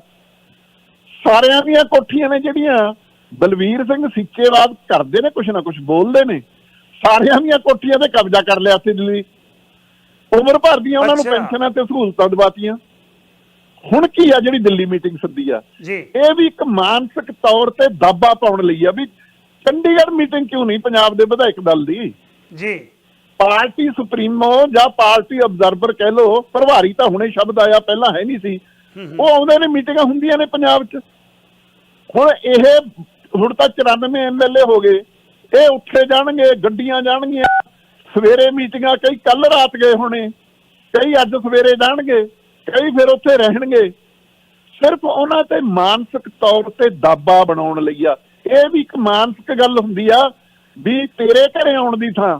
ਸਾਰਿਆਂ ਦੀਆਂ ਕੋਠੀਆਂ ਨੇ ਜਿਹੜੀਆਂ ਬਲਵੀਰ ਸਿੰਘ ਸੀਚੇਵਾਦ ਕਰਦੇ ਨੇ ਕੁਛ ਨਾ ਕੁਛ ਬੋਲਦੇ ਨੇ। ਸਾਰਿਆਂ ਦੀਆਂ ਕੋਠੀਆਂ ਤੇ ਕਬਜ਼ਾ ਕਰ ਲਿਆ ਸੀ ਦਿੱਲੀ। ਉਮਰ ਭਰ ਦੀਆਂ ਉਹਨਾਂ ਨੂੰ। ਪੈਨਸ਼ਨਾਂ ਤੇ ਸਹੂਲਤਾਂ ਦਿਵਾਤੀਆਂ। ਹੁਣ ਕੀ ਆ ਜਿਹੜੀ ਦਿੱਲੀ ਮੀਟਿੰਗ ਸੱਦੀ ਆ? ਇਹ ਵੀ ਇੱਕ ਮਾਨਸਿਕ ਤੌਰ ਤੇ ਦਾਬਾ ਪਾਉਣ ਲਈ ਆ ਵੀ ਚੰਡੀਗੜ੍ਹ ਮੀਟਿੰਗ ਕਿਉਂ ਨਹੀਂ? ਪੰਜਾਬ ਦੇ ਵਿਧਾਇਕ ਦਲ ਦੀ। ਜੀ। ਪਾਰਟੀ ਸੁਪਰੀਮੋ ਜਾਂ ਪਾਰਟੀ ਅਬਜ਼ਰਵਰ ਕਹਿ ਲੋ ਪ੍ਰਭਾਰੀ ਤਾਂ ਹੁਣੇ ਸ਼ਬਦ ਆਇਆ ਪਹਿਲਾਂ ਹੈ ਨਹੀਂ ਸੀ। ਉਹ ਆਉਂਦੇ ਨੇ ਮੀਟਿੰਗਾਂ ਹੁੰਦੀਆਂ ਨੇ ਪੰਜਾਬ 'ਚ। ਹੁਣ ਇਹ ਹੁਣ ਤਾਂ 94 ਐਮਐਲਏ ਹੋ ਗਏ। ਇਹ ਉੱਥੇ ਜਾਣਗੇ ਗੱਡੀਆਂ ਜਾਣਗੀਆਂ। ਸਵੇਰੇ ਮੀਟਿੰਗਾਂ ਕਈ ਕੱਲ ਰਾਤ ਗਏ ਹੋਣੇ। ਕਈ ਅੱਜ ਸਵੇਰੇ ਜਾਣਗੇ ਕਈ ਫਿਰ ਉੱਥੇ ਰਹਿਣਗੇ। ਸਿਰਫ ਉਹਨਾਂ ਤੇ ਮਾਨਸਿਕ ਤੌਰ ਤੇ ਦਾਬਾ ਬਣਾਉਣ ਲਈ ਆ। ਇਹ ਵੀ ਇੱਕ ਮਾਨਸਿਕ ਗੱਲ ਹੁੰਦੀ ਆ ਵੀ ਤੇਰੇ ਘਰੇ ਆਉਣ ਦੀ ਥਾਂ,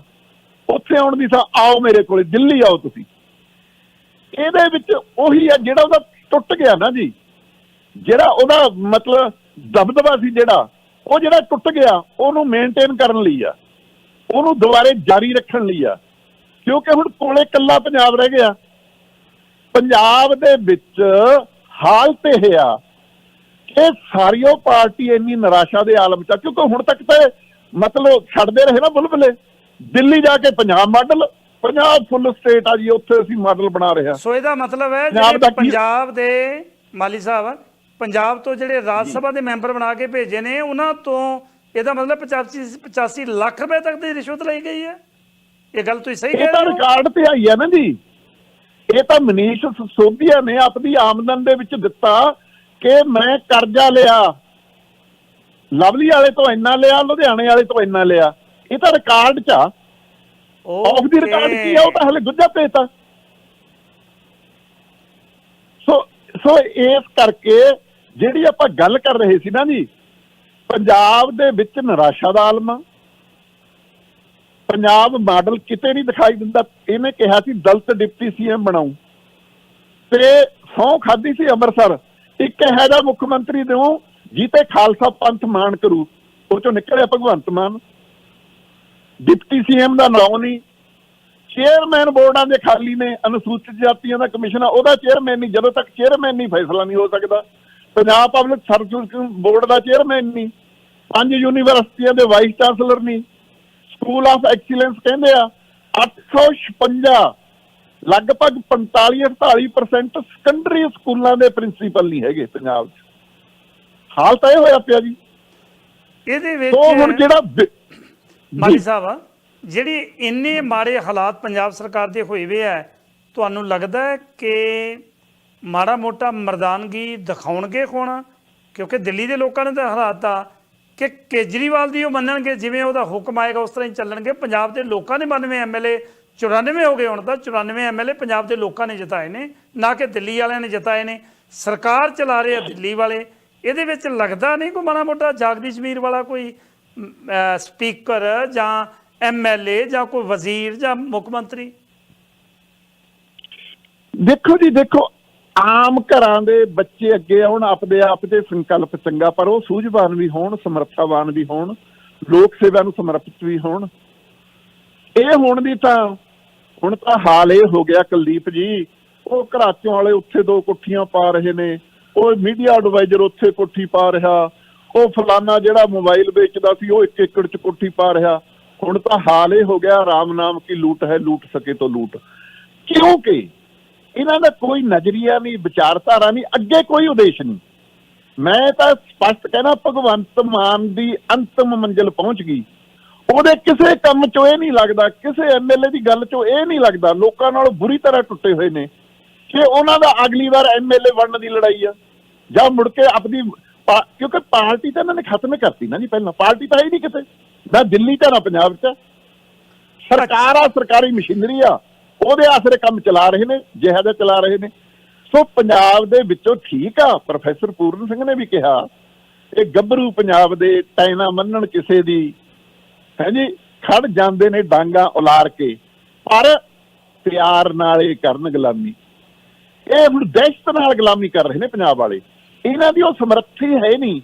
ਉੱਥੇ ਆਉਣ ਦੀ ਥਾਂ ਆਓ ਮੇਰੇ ਕੋਲੇ, ਦਿੱਲੀ ਆਓ ਤੁਸੀਂ। ਇਹਦੇ ਵਿੱਚ ਉਹੀ ਆ ਜਿਹੜਾ ਉਹਦਾ ਟੁੱਟ ਗਿਆ ਨਾ ਜੀ, ਜਿਹੜਾ ਉਹਦਾ ਮਤਲਬ ਦਬਦਬਾ ਸੀ ਜਿਹੜਾ, ਉਹ ਜਿਹੜਾ ਟੁੱਟ ਗਿਆ, ਉਹਨੂੰ ਮੇਨਟੇਨ ਕਰਨ ਲਈ ਆ। ਉਹਨੂੰ ਦੁਬਾਰੇ ਜਾਰੀ ਰੱਖਣ ਲਈ ਆ। ਕਿਉਂਕਿ ਹੁਣ ਕੋਲੇ ਕੱਲਾ ਪੰਜਾਬ ਰਹਿ ਗਿਆ। ਪੰਜਾਬ ਦੇ ਵਿੱਚ ਹਾਲਤ ਇਹ ਆ ਕਿ ਸਾਰੀਓ ਪਾਰਟੀ ਇੰਨੀ ਨਿਰਾਸ਼ਾ ਦੇ ਆਲਮ ਚ ਕਿਉਂਕਿ ਹੁਣ ਤੱਕ ਤੇ ਮਤਲਬ ਛੱਡਦੇ ਰਹੇ ਨਾ ਬੁਲਬੁਲੇ। ਦਿੱਲੀ ਜਾ ਕੇ Punjab model Punjab full state ਆ ਜੀ ਉੱਥੇ ਅਸੀਂ ਮਾਡਲ ਬਣਾ ਰਹੇ ਹਾਂ। ਸੋ ਇਹਦਾ ਮਤਲਬ ਹੈ ਜਿਹੜੇ ਪੰਜਾਬ ਦੇ ਮਾਲੀ ਸਾਹਿਬ ਪੰਜਾਬ ਤੋਂ ਜਿਹੜੇ ਰਾਜ ਸਭਾ ਦੇ ਮੈਂਬਰ ਬਣਾ ਕੇ ਭੇਜੇ ਨੇ ਉਹਨਾਂ ਤੋਂ ਇਹਦਾ ਮਤਲਬ 85 85 ਲੱਖ ਰੁਪਏ ਤੱਕ ਦੀ ਰਿਸ਼ਵਤ ਲਈ ਗਈ ਹੈ। ਇਹ ਗੱਲ ਤੁਸੀਂ ਸਹੀ ਇਹ ਕਹਿ ਰਹੇ ਹੋ। ਰਿਕਾਰਡ ਤੇ ਆਈ ਆ ਨਾ ਜੀ। ਇਹ ਤਾਂ ਮਨੀਸ਼ ਸੋਧੀਆ ਨੇ ਆਪਣੀ ਆਮਦਨ ਦੇ ਵਿੱਚ ਦਿੱਤਾ ਕਿ ਮੈਂ ਕਰਜ਼ਾ ਲਿਆ। ਲਵਲੀ ਵਾਲੇ ਤੋਂ ਇੰਨਾ ਲਿਆ ਲੁਧਿਆਣੇ ਵਾਲੇ ਤੋਂ ਇੰਨਾ ਲਿਆ। ਇਹ ਤਾਂ ਰਿਕਾਰਡ 'ਚ ਆ। ਆਫ ਦੀ ਰਿਕਾਰਡ ਕੀ ਆ ਉਹ ਤਾਂ ਹਲੇ ਗੁੱਜਾ ਪੇਤਾ ਸੋ ਸੋ ਇਸ ਕਰਕੇ ਜਿਹੜੀ ਆਪਾਂ ਗੱਲ ਕਰ ਰਹੇ ਸੀ ਨਾ ਜੀ ਪੰਜਾਬ ਦੇ ਵਿੱਚ ਨਿਰਾਸ਼ਾ ਦਾ ਆਲਮਾ ਪੰਜਾਬ ਮਾਡਲ ਕਿਤੇ ਨਹੀਂ ਦਿਖਾਈ ਦਿੰਦਾ। ਇਹਨੇ ਕਿਹਾ ਸੀ ਦਲਤ ਡਿਪਟੀ ਸੀਐਮ ਬਣਾਉ। ਤੇ ਸੌ ਖਾਦੀ ਸੀ ਅੰਮ੍ਰਿਤਸਰ। ਇੱਕ ਇਹੋ ਜਿਹਾ ਮੁੱਖ ਮੰਤਰੀ ਦਿਓ ਜੀਤੇ ਖਾਲਸਾ ਪੰਥ ਮਾਨ ਕਰੂ। ਉਹ ਚੋਂ ਨਿਕਲਿਆ ਭਗਵੰਤ ਮਾਨ। ਡਿਪਟੀ ਸੀਐਮ ਦਾ ਨਾਮ ਨਹੀਂ। ਚੇਅਰਮੈਨ ਬੋਰਡਾਂ ਦੇ ਖਾਲੀ ਨੇ, ਅਨੁਸੂਚਿਤ ਜਾਤੀਆਂ ਦਾ ਕਮਿਸ਼ਨ ਆ। ਉਹਦਾ ਚੇਅਰਮੈਨ ਨਹੀਂ, ਜਦੋਂ ਤੱਕ ਚੇਅਰਮੈਨ ਨਹੀਂ ਫੈਸਲਾ ਨਹੀਂ ਹੋ ਸਕਦਾ। ਪੰਜਾਬ ਪਬਲਿਕ ਸਰਵਿਸ ਬੋਰਡ ਦਾ ਚੇਅਰਮੈਨ ਨਹੀਂ। ਪੰਜ ਯੂਨੀਵਰਸਿਟੀਆਂ ਦੇ ਵਾਈਸ ਚਾਂਸਲਰ ਨਹੀਂ। ਸਕੂਲ ਆਫ ਐਕਸੀਲੈਂਸ ਕਹਿੰਦੇ ਆ 856 ਲਗਭਗ 45-48% ਸੈਕੰਡਰੀ ਸਕੂਲਾਂ ਦੇ ਪ੍ਰਿੰਸੀਪਲ ਨਹੀਂ ਹੈਗੇ ਪੰਜਾਬ 'ਚ। ਹਾਲ ਤਾਂ ਇਹ ਹੋਇਆ ਪਿਆ ਜੀ। ਇਹਦੇ ਤੋਂ ਹੁਣ ਵਿੱਚ ਜਿਹੜਾ ਮਾਲੀ। ਸਾਹਿਬ ਜਿਹੜੀ ਇੰਨੇ ਮਾੜੇ ਹਾਲਾਤ ਪੰਜਾਬ ਸਰਕਾਰ ਦੇ ਹੋਏ ਵੇ ਹੈ ਤੁਹਾਨੂੰ ਲੱਗਦਾ ਹੈ ਕਿ ਮਾੜਾ ਮੋਟਾ ਮਰਦਾਨਗੀ ਦਿਖਾਉਣਗੇ ਹੁਣ? ਕਿਉਂਕਿ ਦਿੱਲੀ ਦੇ ਲੋਕਾਂ ਨੇ ਤਾਂ ਹਾਲਾਤ ਆ ਕਿ ਕੇਜਰੀਵਾਲ ਦੀ ਉਹ ਮੰਨਣਗੇ ਜਿਵੇਂ ਉਹਦਾ ਹੁਕਮ ਆਏਗਾ ਉਸ ਤਰ੍ਹਾਂ ਹੀ ਚੱਲਣਗੇ। ਪੰਜਾਬ ਦੇ ਲੋਕਾਂ ਨੇ 92 ਐਮਐਲਏ 94 ਹੋ ਗਏ ਹੁਣ ਤਾਂ 94 ਐਮਐਲਏ ਪੰਜਾਬ ਦੇ ਲੋਕਾਂ ਨੇ ਜਿਤਾਏ ਨੇ, ਨਾ ਕਿ ਦਿੱਲੀ ਵਾਲਿਆਂ ਨੇ ਜਿਤਾਏ ਨੇ। ਸਰਕਾਰ ਚਲਾ ਰਹੇ ਆ ਦਿੱਲੀ ਵਾਲੇ, ਇਹਦੇ ਵਿੱਚ ਲੱਗਦਾ ਨਹੀਂ ਕੋਈ ਮਾੜਾ ਮੋਟਾ ਜਾਗਦੀ ਜ਼ਮੀਰ ਵਾਲਾ ਕੋਈ ਸਪੀਕਰ ਜਾਂ ਐਮਐਲਏ ਜਾਂ ਕੋਈ ਵਜ਼ੀਰ ਜਾਂ ਮੁੱਖ ਮੰਤਰੀ? ਦੇਖੋ ਜੀ, ਦੇਖੋ, ਆਮ ਘਰਾਂ ਦੇ ਬੱਚੇ ਅੱਗੇ ਆਉਣ ਆਪਦੇ ਆਪ ਦੇ ਸੰਕਲਪ ਚੰਗਾ, ਪਰ ਉਹ ਸੂਝਵਾਨ ਵੀ ਹੋਣ, ਸਮਰੱਥਾਵਾਨ ਵੀ ਹੋਣ, ਲੋਕ ਸੇਵਾ ਨੂੰ ਸਮਰਪਿਤ ਵੀ ਹੋਣ। ਇਹ ਹੋਣ ਦੀ ਤਾਂ ਹੁਣ ਤਾਂ ਹਾਲ ਇਹ ਹੋ ਗਿਆ ਕੁਲਦੀਪ ਜੀ, ਉਹ ਘਰਾਚੋਂ ਵਾਲੇ ਉੱਥੇ ਦੋ ਕੋਠੀਆਂ ਪਾ ਰਹੇ ਨੇ, ਉਹ ਮੀਡੀਆ ਐਡਵਾਈਜ਼ਰ ਉੱਥੇ ਕੋਠੀ ਪਾ ਰਿਹਾ, ਉਹ ਫਲਾਨਾ ਜਿਹੜਾ ਮੋਬਾਈਲ ਵੇਚਦਾ ਸੀ, ਉਹ ਇੱਕ ਏਕੜ ਚ ਕੋਠੀ ਪਾ ਰਿਹਾ, ਹੁਣ ਤਾਂ ਹਾਲ ਇਹ ਹੋ ਗਿਆ ਆਰਾਮ ਨਾਮ ਕੀ ਲੂਟ ਹੈ, ਲੂਟ ਸਕੇ ਤੋਂ ਲੂਟ। ਕਿਉਂਕਿ ਇਹਨਾਂ ਦਾ ਕੋਈ ਨਜ਼ਰੀਆ ਨਹੀਂ, ਵਿਚਾਰਧਾਰਾ ਨਹੀਂ, ਅੱਗੇ ਕੋਈ ਉਦੇਸ਼ ਨਹੀਂ। ਮੈਂ ਤਾਂ ਸਪਸ਼ਟ ਕਹਿਣਾ, ਭਗਵੰਤ ਮਾਨ ਦੀ ਅੰਤਮ ਮੰਜ਼ਿਲ ਪਹੁੰਚ ਗਈ। ਉਹਦੇ ਕਿਸੇ ਕੰਮ 'ਚੋਂ ਇਹ ਨਹੀਂ ਲੱਗਦਾ, ਕਿਸੇ ਐਮਐਲਏ ਦੀ ਗੱਲ 'ਚੋਂ ਇਹ ਨਹੀਂ ਲੱਗਦਾ, ਲੋਕਾਂ ਨਾਲ ਬੁਰੀ ਤਰ੍ਹਾਂ ਟੁੱਟੇ ਹੋਏ ਨੇ ਕਿ ਉਹਨਾਂ ਦਾ ਅਗਲੀ ਵਾਰ ਐਮਐਲਏ ਬਣਨ ਦੀ ਲੜਾਈ ਆ। ਜਾਂ ਮੁੜ ਕੇ ਆਪਣੀ ਪਾ- ਕਿਉਂਕਿ ਪਾਰਟੀ ਤਾਂ ਇਹਨਾਂ ਨੇ ਖਤਮ ਹੀ ਕਰਤੀ ਨਾ ਜੀ ਪਹਿਲਾਂ, ਪਾਰਟੀ ਤਾਂ ਹੈ ਹੀ ਨਹੀਂ ਕਿਤੇ। ਨਾ ਦਿੱਲੀ ਤਾਂ ਨਾ ਪੰਜਾਬ 'ਚ। ਸਰਕਾਰ ਆ, ਸਰਕਾਰੀ ਮਸ਼ੀਨਰੀ ਆ, ਉਹਦੇ ਆਸਰੇ ਕੰਮ ਚਲਾ ਰਹੇ ਨੇ ਜਿਹੜਾ ਜਿਹਾ ਚਲਾ ਰਹੇ ਨੇ। ਸੋ ਪੰਜਾਬ ਦੇ ਵਿੱਚੋਂ ਠੀਕ ਆ, ਪ੍ਰੋਫੈਸਰ ਪੂਰਨ ਸਿੰਘ ਨੇ ਵੀ ਕਿਹਾ, ਇਹ ਗੱਭਰੂ ਪੰਜਾਬ ਦੇ ਟੈਨਾ ਮੰਨਣ ਕਿਸੇ ਦੀ ਹਾਂਜੀ ਖੜ ਜਾਂਦੇ ਨੇ ਡਾਂਗਾ ਉਲਾਰ ਕੇ ਪਰ ਪਿਆਰ ਨਾਲ ਇਹ ਕਰਨ ਗੁਲਾਮੀ। ਇਹ ਹੁਣ ਦਹਿਸ਼ਤ ਨਾਲ ਗੁਲਾਮੀ ਕਰ ਰਹੇ ਨੇ ਪੰਜਾਬ ਵਾਲੇ। ਇਹਨਾਂ ਦੀ ਉਹ ਸਮਰੱਥੀ ਹੈ ਨਹੀਂ।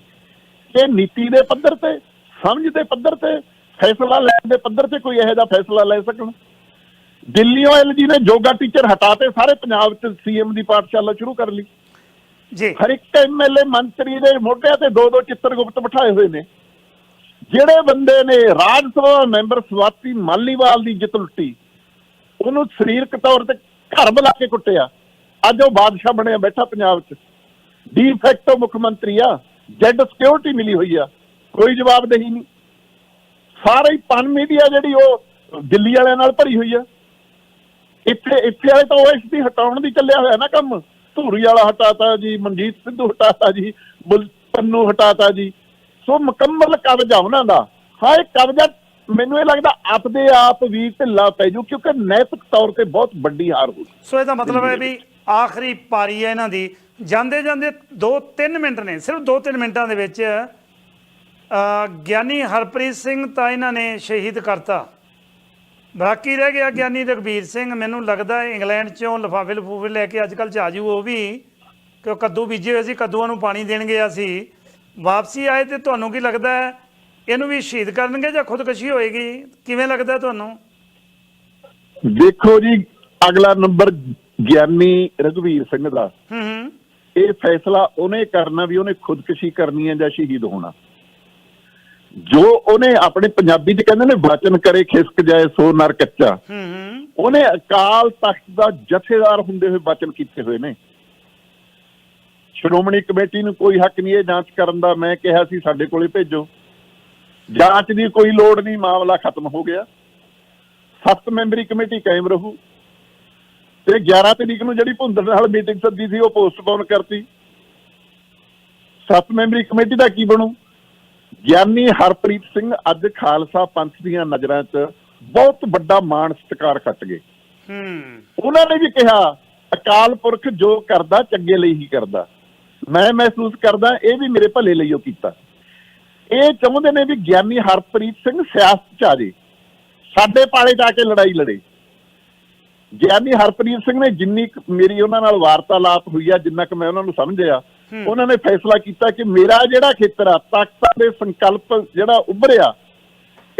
ਕਿ ਨੀਤੀ ਦੇ ਪੱਧਰ ਤੇ ਸਮਝ ਦੇ ਪੱਧਰ ਤੇ ਫੈਸਲਾ ਲੈਣ ਦੇ ਪੱਧਰ ਤੇ ਕੋਈ ਇਹੋ ਜਿਹਾ ਫੈਸਲਾ ਲੈ ਸਕਣ। ਦਿੱਲੀੋਂ ਐਲਜੀ ਨੇ ਯੋਗਾ ਟੀਚਰ ਹਟਾਤੇ ਸਾਰੇ ਪੰਜਾਬ ਚ ਸੀਐਮ ਦੀ ਪਾਠਸ਼ਾਲਾ ਸ਼ੁਰੂ ਕਰ ਲਈ। ਜੀ। ਹਰ ਇੱਕ ਐਮਐਲਏ ਮੰਤਰੀ ਦੇ ਮੋਢਿਆਂ ਤੇ ਦੋ ਦੋ ਚਿੱਤਰਗੁਪਤ ਬਿਠਾਏ ਹੋਏ ਨੇ। ਜਿਹੜੇ ਬੰਦੇ ਨੇ ਰਾਜ ਸਭਾ ਮੈਂਬਰ ਸਵਾਤੀ ਮਾਲੀਵਾਲ ਦੀ ਜਿੱਤ ਲੁੱਟੀ, ਉਹਨੂੰ ਸਰੀਰਕ ਤੌਰ ਤੇ ਘਰ ਬੁਲਾ ਕੇ ਕੁੱਟਿਆ। ਅੱਜ ਉਹ ਬਾਦਸ਼ਾਹ ਬਣਿਆ ਬੈਠਾ ਪੰਜਾਬ 'ਚ। ਡੀ ਫੈਕਟੋ ਮੁੱਖ ਮੰਤਰੀ ਆ, ਜੈਡ ਸਿਕਿਉਰਿਟੀ ਮਿਲੀ ਹੋਈ ਆ, ਕੋਈ ਜਵਾਬਦੇਹੀ ਨਹੀਂ। ਸਾਰਾ ਹੀ ਪਨ ਮੀਡੀਆ ਜਿਹੜੀ ਉਹ ਦਿੱਲੀ ਵਾਲਿਆਂ ਨਾਲ ਭਰੀ ਹੋਈ ਆ। ਇੱਥੇ ਇੱਥੇ ਵਾਲੇ ਤਾਂ ਉਹ ਐਸ਼ ਦੀ ਹਟਾਉਣ ਦੀ ਚੱਲਿਆ ਹੋਇਆ ਨਾ ਕੰਮ। ਧੂਰੀ ਵਾਲਾ ਹਟਾਤਾ ਜੀ, ਮਨਜੀਤ ਸਿੱਧੂ ਹਟਾਤਾ ਜੀ, ਬੁਲ ਪੰਨੂ ਹਟਾਤਾ ਜੀ। ਸੋ ਮੁਕੰਮਲ ਕਬਜ਼ਾ ਉਹਨਾਂ ਦਾ। ਹਾਂ, ਇਹ ਕਬਜ਼ਾ ਮੈਨੂੰ ਇਹ ਲੱਗਦਾ ਆਪਦੇ ਆਪ ਵੀ ਢਿੱਲਾ ਪੈ ਜੂ, ਕਿਉਂਕਿ ਨੈਤਿਕ ਤੌਰ ਤੇ ਬਹੁਤ ਵੱਡੀ ਹਾਰ ਹੋ ਸੋ ਇਹਦਾ ਮਤਲਬ ਹੈ ਵੀ ਆਖਰੀ ਪਾਰੀ ਹੈ ਇਹਨਾਂ ਦੀ। ਜਾਂਦੇ ਜਾਂਦੇ 2-3 ਮਿੰਟ ਨੇ, ਸਿਰਫ 2-3 ਮਿੰਟਾਂ ਦੇ ਵਿੱਚ ਗਿਆਨੀ ਹਰਪ੍ਰੀਤ ਸਿੰਘ ਤਾਂ ਇਹਨਾਂ ਨੇ ਸ਼ਹੀਦ ਕਰਤਾ। ਬਾਕੀ ਰਹਿ ਗਿਆ ਗਿਆਨੀ ਰਘਬੀਰ ਸਿੰਘ। ਮੈਨੂੰ ਲੱਗਦਾ ਇੰਗਲੈਂਡ ਚੋਂ ਲਫਾਫੇ ਲਫੂਫੇ ਲੈ ਕੇ ਅੱਜ ਕੱਲ ਕੱਲ੍ਹ ਆਜੂ ਉਹ ਵੀ। ਕਿ ਕੱਦੂ ਬੀਜੇ ਹੋਏ ਸੀ, ਕੱਦੂਆਂ ਨੂੰ ਪਾਣੀ ਦੇਣ ਗਿਆ ਸੀ ਵਾਪਸੀ ਆਏ ਤੇ ਤੁਹਾਨੂੰ ਕੀ ਲੱਗਦਾ ਹੈ? ਇਹਨੂੰ ਵੀ ਸ਼ਹੀਦ ਕਰਨਗੇ ਜਾਂ ਖੁਦਕੁਸ਼ੀ ਹੋਏਗੀ? ਕਿਵੇਂ ਲੱਗਦਾ ਤੁਹਾਨੂੰ? ਦੇਖੋ ਜੀ ਅਗਲਾ ਨੰਬਰ ਗਿਆਨੀ ਰਘਵੀਰ ਸਿੰਘ ਦਾ। ਹੂੰ ਹੂੰ। ਇਹ ਫੈਸਲਾ ਉਹਨੇ ਕਰਨਾ ਵੀ ਉਹਨੇ ਖੁਦਕੁਸ਼ੀ ਕਰਨੀ ਹੈ ਜਾਂ ਸ਼ਹੀਦ ਹੋਣਾ। ਜੋ ਉਹਨੇ ਆਪਣੇ ਪੰਜਾਬੀ ਚ ਕਹਿੰਦੇ ਨੇ ਵਚਨ ਕਰੇ ਖਿਸਕ ਜਾਏ ਸੋ ਨਰ ਕੱਚਾ। ਹੂੰ ਹੂੰ। ਉਹਨੇ ਅਕਾਲ ਤਖਤ ਦਾ ਜਥੇਦਾਰ ਹੁੰਦੇ ਹੋਏ ਵਚਨ ਕੀਤੇ ਹੋਏ ਨੇ। ਸ਼੍ਰੋਮਣੀ ਕਮੇਟੀ ਨੂੰ ਕੋਈ ਹੱਕ ਨਹੀਂ ਇਹ ਜਾਂਚ ਕਰਨ ਦਾ। ਮੈਂ ਕਿਹਾ ਸੀ ਸਾਡੇ ਕੋਲੇ ਭੇਜੋ। ਜਾਂਚ ਦੀ ਕੋਈ ਲੋੜ ਨਹੀਂ ਮਾਮਲਾ ਖਤਮ ਹੋ ਗਿਆ। ਸੱਤ ਮੈਂਬਰੀ ਕਮੇਟੀ ਕਾਇਮ ਰਹੂ। ਤੇ 11 ਤਰੀਕ ਨੂੰ ਜਿਹੜੀ ਭੁੰਦਰ ਨਾਲ ਮੀਟਿੰਗ ਸੱਦੀ ਸੀ ਉਹ ਪੋਸਟਪੋਨ ਕਰਤੀ। ਸੱਤ ਮੈਂਬਰੀ ਕਮੇਟੀ ਦਾ ਕੀ ਬਣੂ? ਗਿਆਨੀ ਹਰਪ੍ਰੀਤ ਸਿੰਘ ਅੱਜ ਖਾਲਸਾ ਪੰਥ ਦੀਆਂ ਨਜ਼ਰਾਂ 'ਚ ਬਹੁਤ ਵੱਡਾ ਮਾਣ ਸਤਿਕਾਰ ਖੱਟ ਗਏ। ਹੂੰ। ਉਹਨਾਂ ਨੇ ਵੀ ਕਿਹਾ ਅਕਾਲ ਪੁਰਖ ਜੋ ਕਰਦਾ ਚੰਗੇ ਲਈ ਹੀ ਕਰਦਾ। ਮੈਂ ਮਹਿਸੂਸ ਕਰਦਾ ਇਹ ਵੀ ਮੇਰੇ ਭਲੇ ਲਈ ਉਹ ਕੀਤਾ। ਇਹ ਚਾਹੁੰਦੇ ਨੇ ਵੀ ਗਿਆਨੀ ਹਰਪ੍ਰੀਤ ਸਿੰਘ ਸਿਆਸਤ ਚ ਆ ਜੇ। ਸਾਡੇ ਪਾਲੇ ਜਾ ਕੇ ਲੜਾਈ ਲੜੇ। ਗਿਆਨੀ ਹਰਪ੍ਰੀਤ ਸਿੰਘ ਨੇ ਜਿੰਨੀ ਮੇਰੀ ਉਹਨਾਂ ਨਾਲ ਵਾਰਤਾਲਾਪ ਹੋਈ ਆ ਜਿੰਨਾ ਕਿ ਮੈਂ ਉਹਨਾਂ ਨੂੰ ਸਮਝਿਆ। ਉਹਨਾਂ ਨੇ ਫੈਸਲਾ ਕੀਤਾ ਕਿ ਮੇਰਾ ਜਿਹੜਾ ਖੇਤਰ ਆ ਤਾਕਤਾਂ ਦੇ ਸੰਕਲਪ ਜਿਹੜਾ ਉੱਭਰਿਆ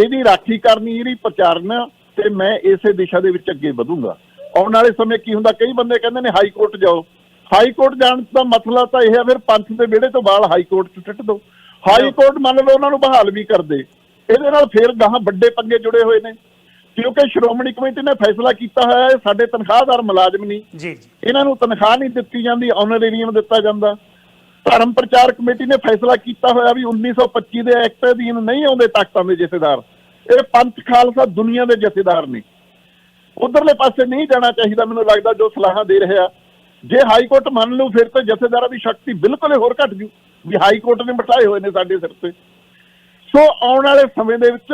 ਇਹਦੀ ਰਾਖੀ ਕਰਨੀ ਇਹਦੀ ਪ੍ਰਚਾਰਨਾ ਤੇ ਮੈਂ ਇਸੇ ਦਿਸ਼ਾ ਦੇ ਵਿੱਚ ਅੱਗੇ ਵਧੂੰਗਾ। ਆਉਣ ਵਾਲੇ ਸਮੇਂ ਕੀ ਹੁੰਦਾ? ਕਈ ਬੰਦੇ ਕਹਿੰਦੇ ਨੇ ਹਾਈ ਕੋਰਟ ਜਾਓ। ਹਾਈ ਕੋਰਟ ਜਾਣ ਦਾ ਮਸਲਾ ਤਾਂ ਇਹ ਹੈ ਫਿਰ ਪੰਥ ਦੇ ਵਿਹੜੇ ਤੋਂ ਬਾਹਰ ਹਾਈ ਕੋਰਟ 'ਚ ਸਿੱਟ ਦਿਓ ਹਾਈ ਕੋਰਟ ਮੰਨ ਲਓ ਉਹਨਾਂ ਨੂੰ ਬਹਾਲ ਵੀ ਕਰ ਦੇ ਇਹਦੇ ਨਾਲ ਫਿਰ ਗਾਹਾਂ ਵੱਡੇ ਪੰਗੇ ਜੁੜੇ ਹੋਏ ਨੇ। ਕਿਉਂਕਿ ਸ਼੍ਰੋਮਣੀ ਕਮੇਟੀ ਨੇ ਫੈਸਲਾ ਕੀਤਾ ਹੋਇਆ ਹੈ ਸਾਡੇ ਤਨਖਾਹਦਾਰ ਮੁਲਾਜ਼ਮ ਨਹੀਂ। ਜੀ ਜੀ। ਇਹਨਾਂ ਨੂੰ ਤਨਖਾਹ ਨਹੀਂ ਦਿੱਤੀ ਜਾਂਦੀ ਆਨਰੇਰੀਅਮ ਦਿੱਤਾ ਜਾਂਦਾ। ਧਰਮ ਪ੍ਰਚਾਰ ਕਮੇਟੀ ਨੇ ਫੈਸਲਾ ਕੀਤਾ ਹੋਇਆ ਵੀ 1925 ਦੇ ਐਕਟ ਅਧੀਨ ਨਹੀਂ ਆਉਂਦੇ ਤਖਤਾਂ ਦੇ ਜਥੇਦਾਰ। ਇਹ ਪੰਥ ਖਾਲਸਾ ਦੁਨੀਆ ਦੇ ਜਥੇਦਾਰ ਨੇ। ਉਧਰਲੇ ਪਾਸੇ ਨਹੀਂ ਜਾਣਾ ਚਾਹੀਦਾ ਮੈਨੂੰ ਲੱਗਦਾ ਜੋ ਸਲਾਹਾਂ ਦੇ ਰਿਹਾ। ਜੇ ਹਾਈ ਕੋਰਟ ਮੰਨ ਲੂ ਫਿਰ ਤਾਂ ਜਥੇਦਾਰਾਂ ਦੀ ਸ਼ਕਤੀ ਬਿਲਕੁਲ ਹੀ ਹੋਰ ਘਟ ਜੂ, ਵੀ ਹਾਈ ਕੋਰਟ ਨੇ ਬਿਠਾਏ ਹੋਏ ਨੇ ਸਾਡੇ ਸਿਰ ਤੇ। ਸੋ ਆਉਣ ਵਾਲੇ ਸਮੇਂ ਦੇ ਵਿੱਚ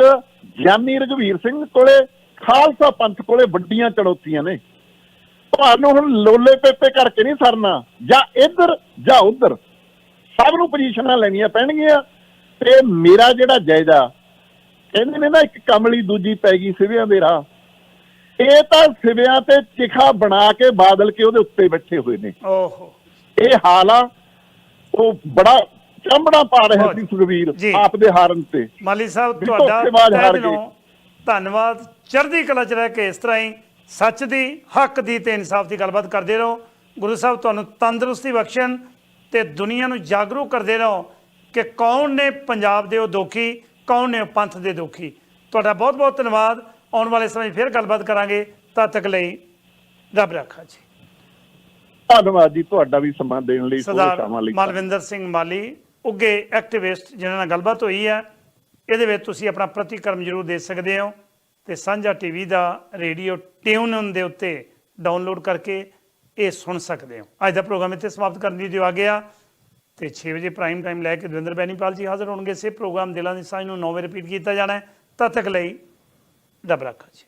ਗਿਆਨੀ ਰਘਵੀਰ ਸਿੰਘ ਕੋਲੇ, ਖਾਲਸਾ ਪੰਥ ਕੋਲੇ ਵੱਡੀਆਂ ਚੁਣੌਤੀਆਂ ਨੇ। ਤੁਹਾਨੂੰ ਹੁਣ ਲੋਲੇ ਪੇਪੇ ਕਰਕੇ ਨਹੀਂ ਸਰਨਾ, ਜਾਂ ਇੱਧਰ ਜਾਂ ਉੱਧਰ। ਸਭ ਨੂੰ ਪੋਜੀਸ਼ਨਾਂ ਲੈਣੀਆਂ ਪੈਣਗੀਆਂ, ਤੇ ਮੇਰਾ ਜਿਹੜਾ ਜਾਇਜ਼ਾ, ਕਹਿੰਦੇ ਨੇ ਨਾ, ਇੱਕ ਕਮਲੀ ਦੂਜੀ ਪੈ ਗਈ ਸਿਵਿਆਂ ਦੇ ਰਾਹ। ਇਹ ਤਾਂ ਸਿਵਿਆਂ ਤੇ ਚਿਖਾ ਬਣਾ ਕੇ ਬਾਦਲ ਕੇ ਉਹਦੇ ਉੱਤੇ ਬੈਠੇ ਹੋਏ ਨੇ। ਓਹੋ। ਇਹ ਹਾਲ ਆ ਉਹ ਬੜਾ ਚੰਬੜਾ ਪਾ ਰਿਹਾ। ਸੀ ਸੁਖਵੀਰ। ਆਪ ਦੇ ਹਾਰਨ ਤੇ। ਮਾਲੀ ਸਾਹਿਬ ਤੁਹਾਡਾ ਧੰਨਵਾਦ। ਚੜ੍ਹਦੀ ਕਲਾ ਚ ਰਹਿ ਕੇ ਇਸ ਤਰ੍ਹਾਂ ਹੀ ਸੱਚ ਦੀ ਹੱਕ ਦੀ ਤੇ ਇਨਸਾਫ ਦੀ ਗੱਲਬਾਤ ਕਰਦੇ ਰਹੋ। ਗੁਰੂ ਸਾਹਿਬ ਤੁਹਾਨੂੰ ਤੰਦਰੁਸਤੀ ਬਖਸ਼ਣ ਤੇ ਦੁਨੀਆ ਨੂੰ ਜਾਗਰੂਕ ਕਰਦੇ ਰਹੋ ਕਿ ਕੌਣ ਨੇ ਪੰਜਾਬ ਦੇ ਉਹ ਦੋਖੀ ਕੌਣ ਨੇ ਪੰਥ ਦੇ ਦੋਖੀ। ਤੁਹਾਡਾ ਬਹੁਤ ਬਹੁਤ ਧੰਨਵਾਦ। ਆਉਣ ਵਾਲੇ ਸਮੇਂ ਫਿਰ ਗੱਲਬਾਤ ਕਰਾਂਗੇ। ਤਦ ਤੱਕ ਲਈ ਰੱਬ ਰੱਖਾ ਜੀ। ਧੰਨਵਾਦ ਜੀ ਤੁਹਾਡਾ ਵੀ ਸਮਾਂ ਦੇਣ ਲਈ ਸਰਦਾਰ ਮਲਵਿੰਦਰ ਸਿੰਘ ਮਾਲੀ ਉੱਗੇ ਐਕਟਿਵਿਸਟ ਜਿਨ੍ਹਾਂ ਨਾਲ ਗੱਲਬਾਤ ਹੋਈ ਹੈ। ਇਹਦੇ ਵਿੱਚ ਤੁਸੀਂ ਆਪਣਾ ਪ੍ਰਤੀਕਰਮ ਜ਼ਰੂਰ ਦੇ ਸਕਦੇ ਹੋ ਤੇ ਸਾਂਝਾ ਟੀਵੀ ਦਾ ਰੇਡੀਓ ਟਿਊਨ ਦੇ ਉੱਤੇ ਡਾਊਨਲੋਡ ਕਰਕੇ ਇਹ ਸੁਣ ਸਕਦੇ ਹੋ। ਅੱਜ ਦਾ ਪ੍ਰੋਗਰਾਮ ਇੱਥੇ ਸਮਾਪਤ ਕਰਨ ਦੀ ਆ ਗਿਆ। ਤੇ 6 ਵਜੇ ਪ੍ਰਾਈਮ ਟਾਈਮ ਲੈ ਕੇ ਦਵਿੰਦਰ ਬੈਨੀਪਾਲ ਜੀ ਹਾਜ਼ਰ ਹੋਣਗੇ। ਸੇ ਪ੍ਰੋਗਰਾਮ ਦਿਲਾਂ ਦੀ ਸਾਂਝ ਨੂੰ 9 ਵਜੇ ਰਿਪੀਟ ਕੀਤਾ ਜਾਣਾ ਹੈ। ਤਦ ਤੱਕ ਲਈ ਰੱਬ ਰੱਖਾ ਜੀ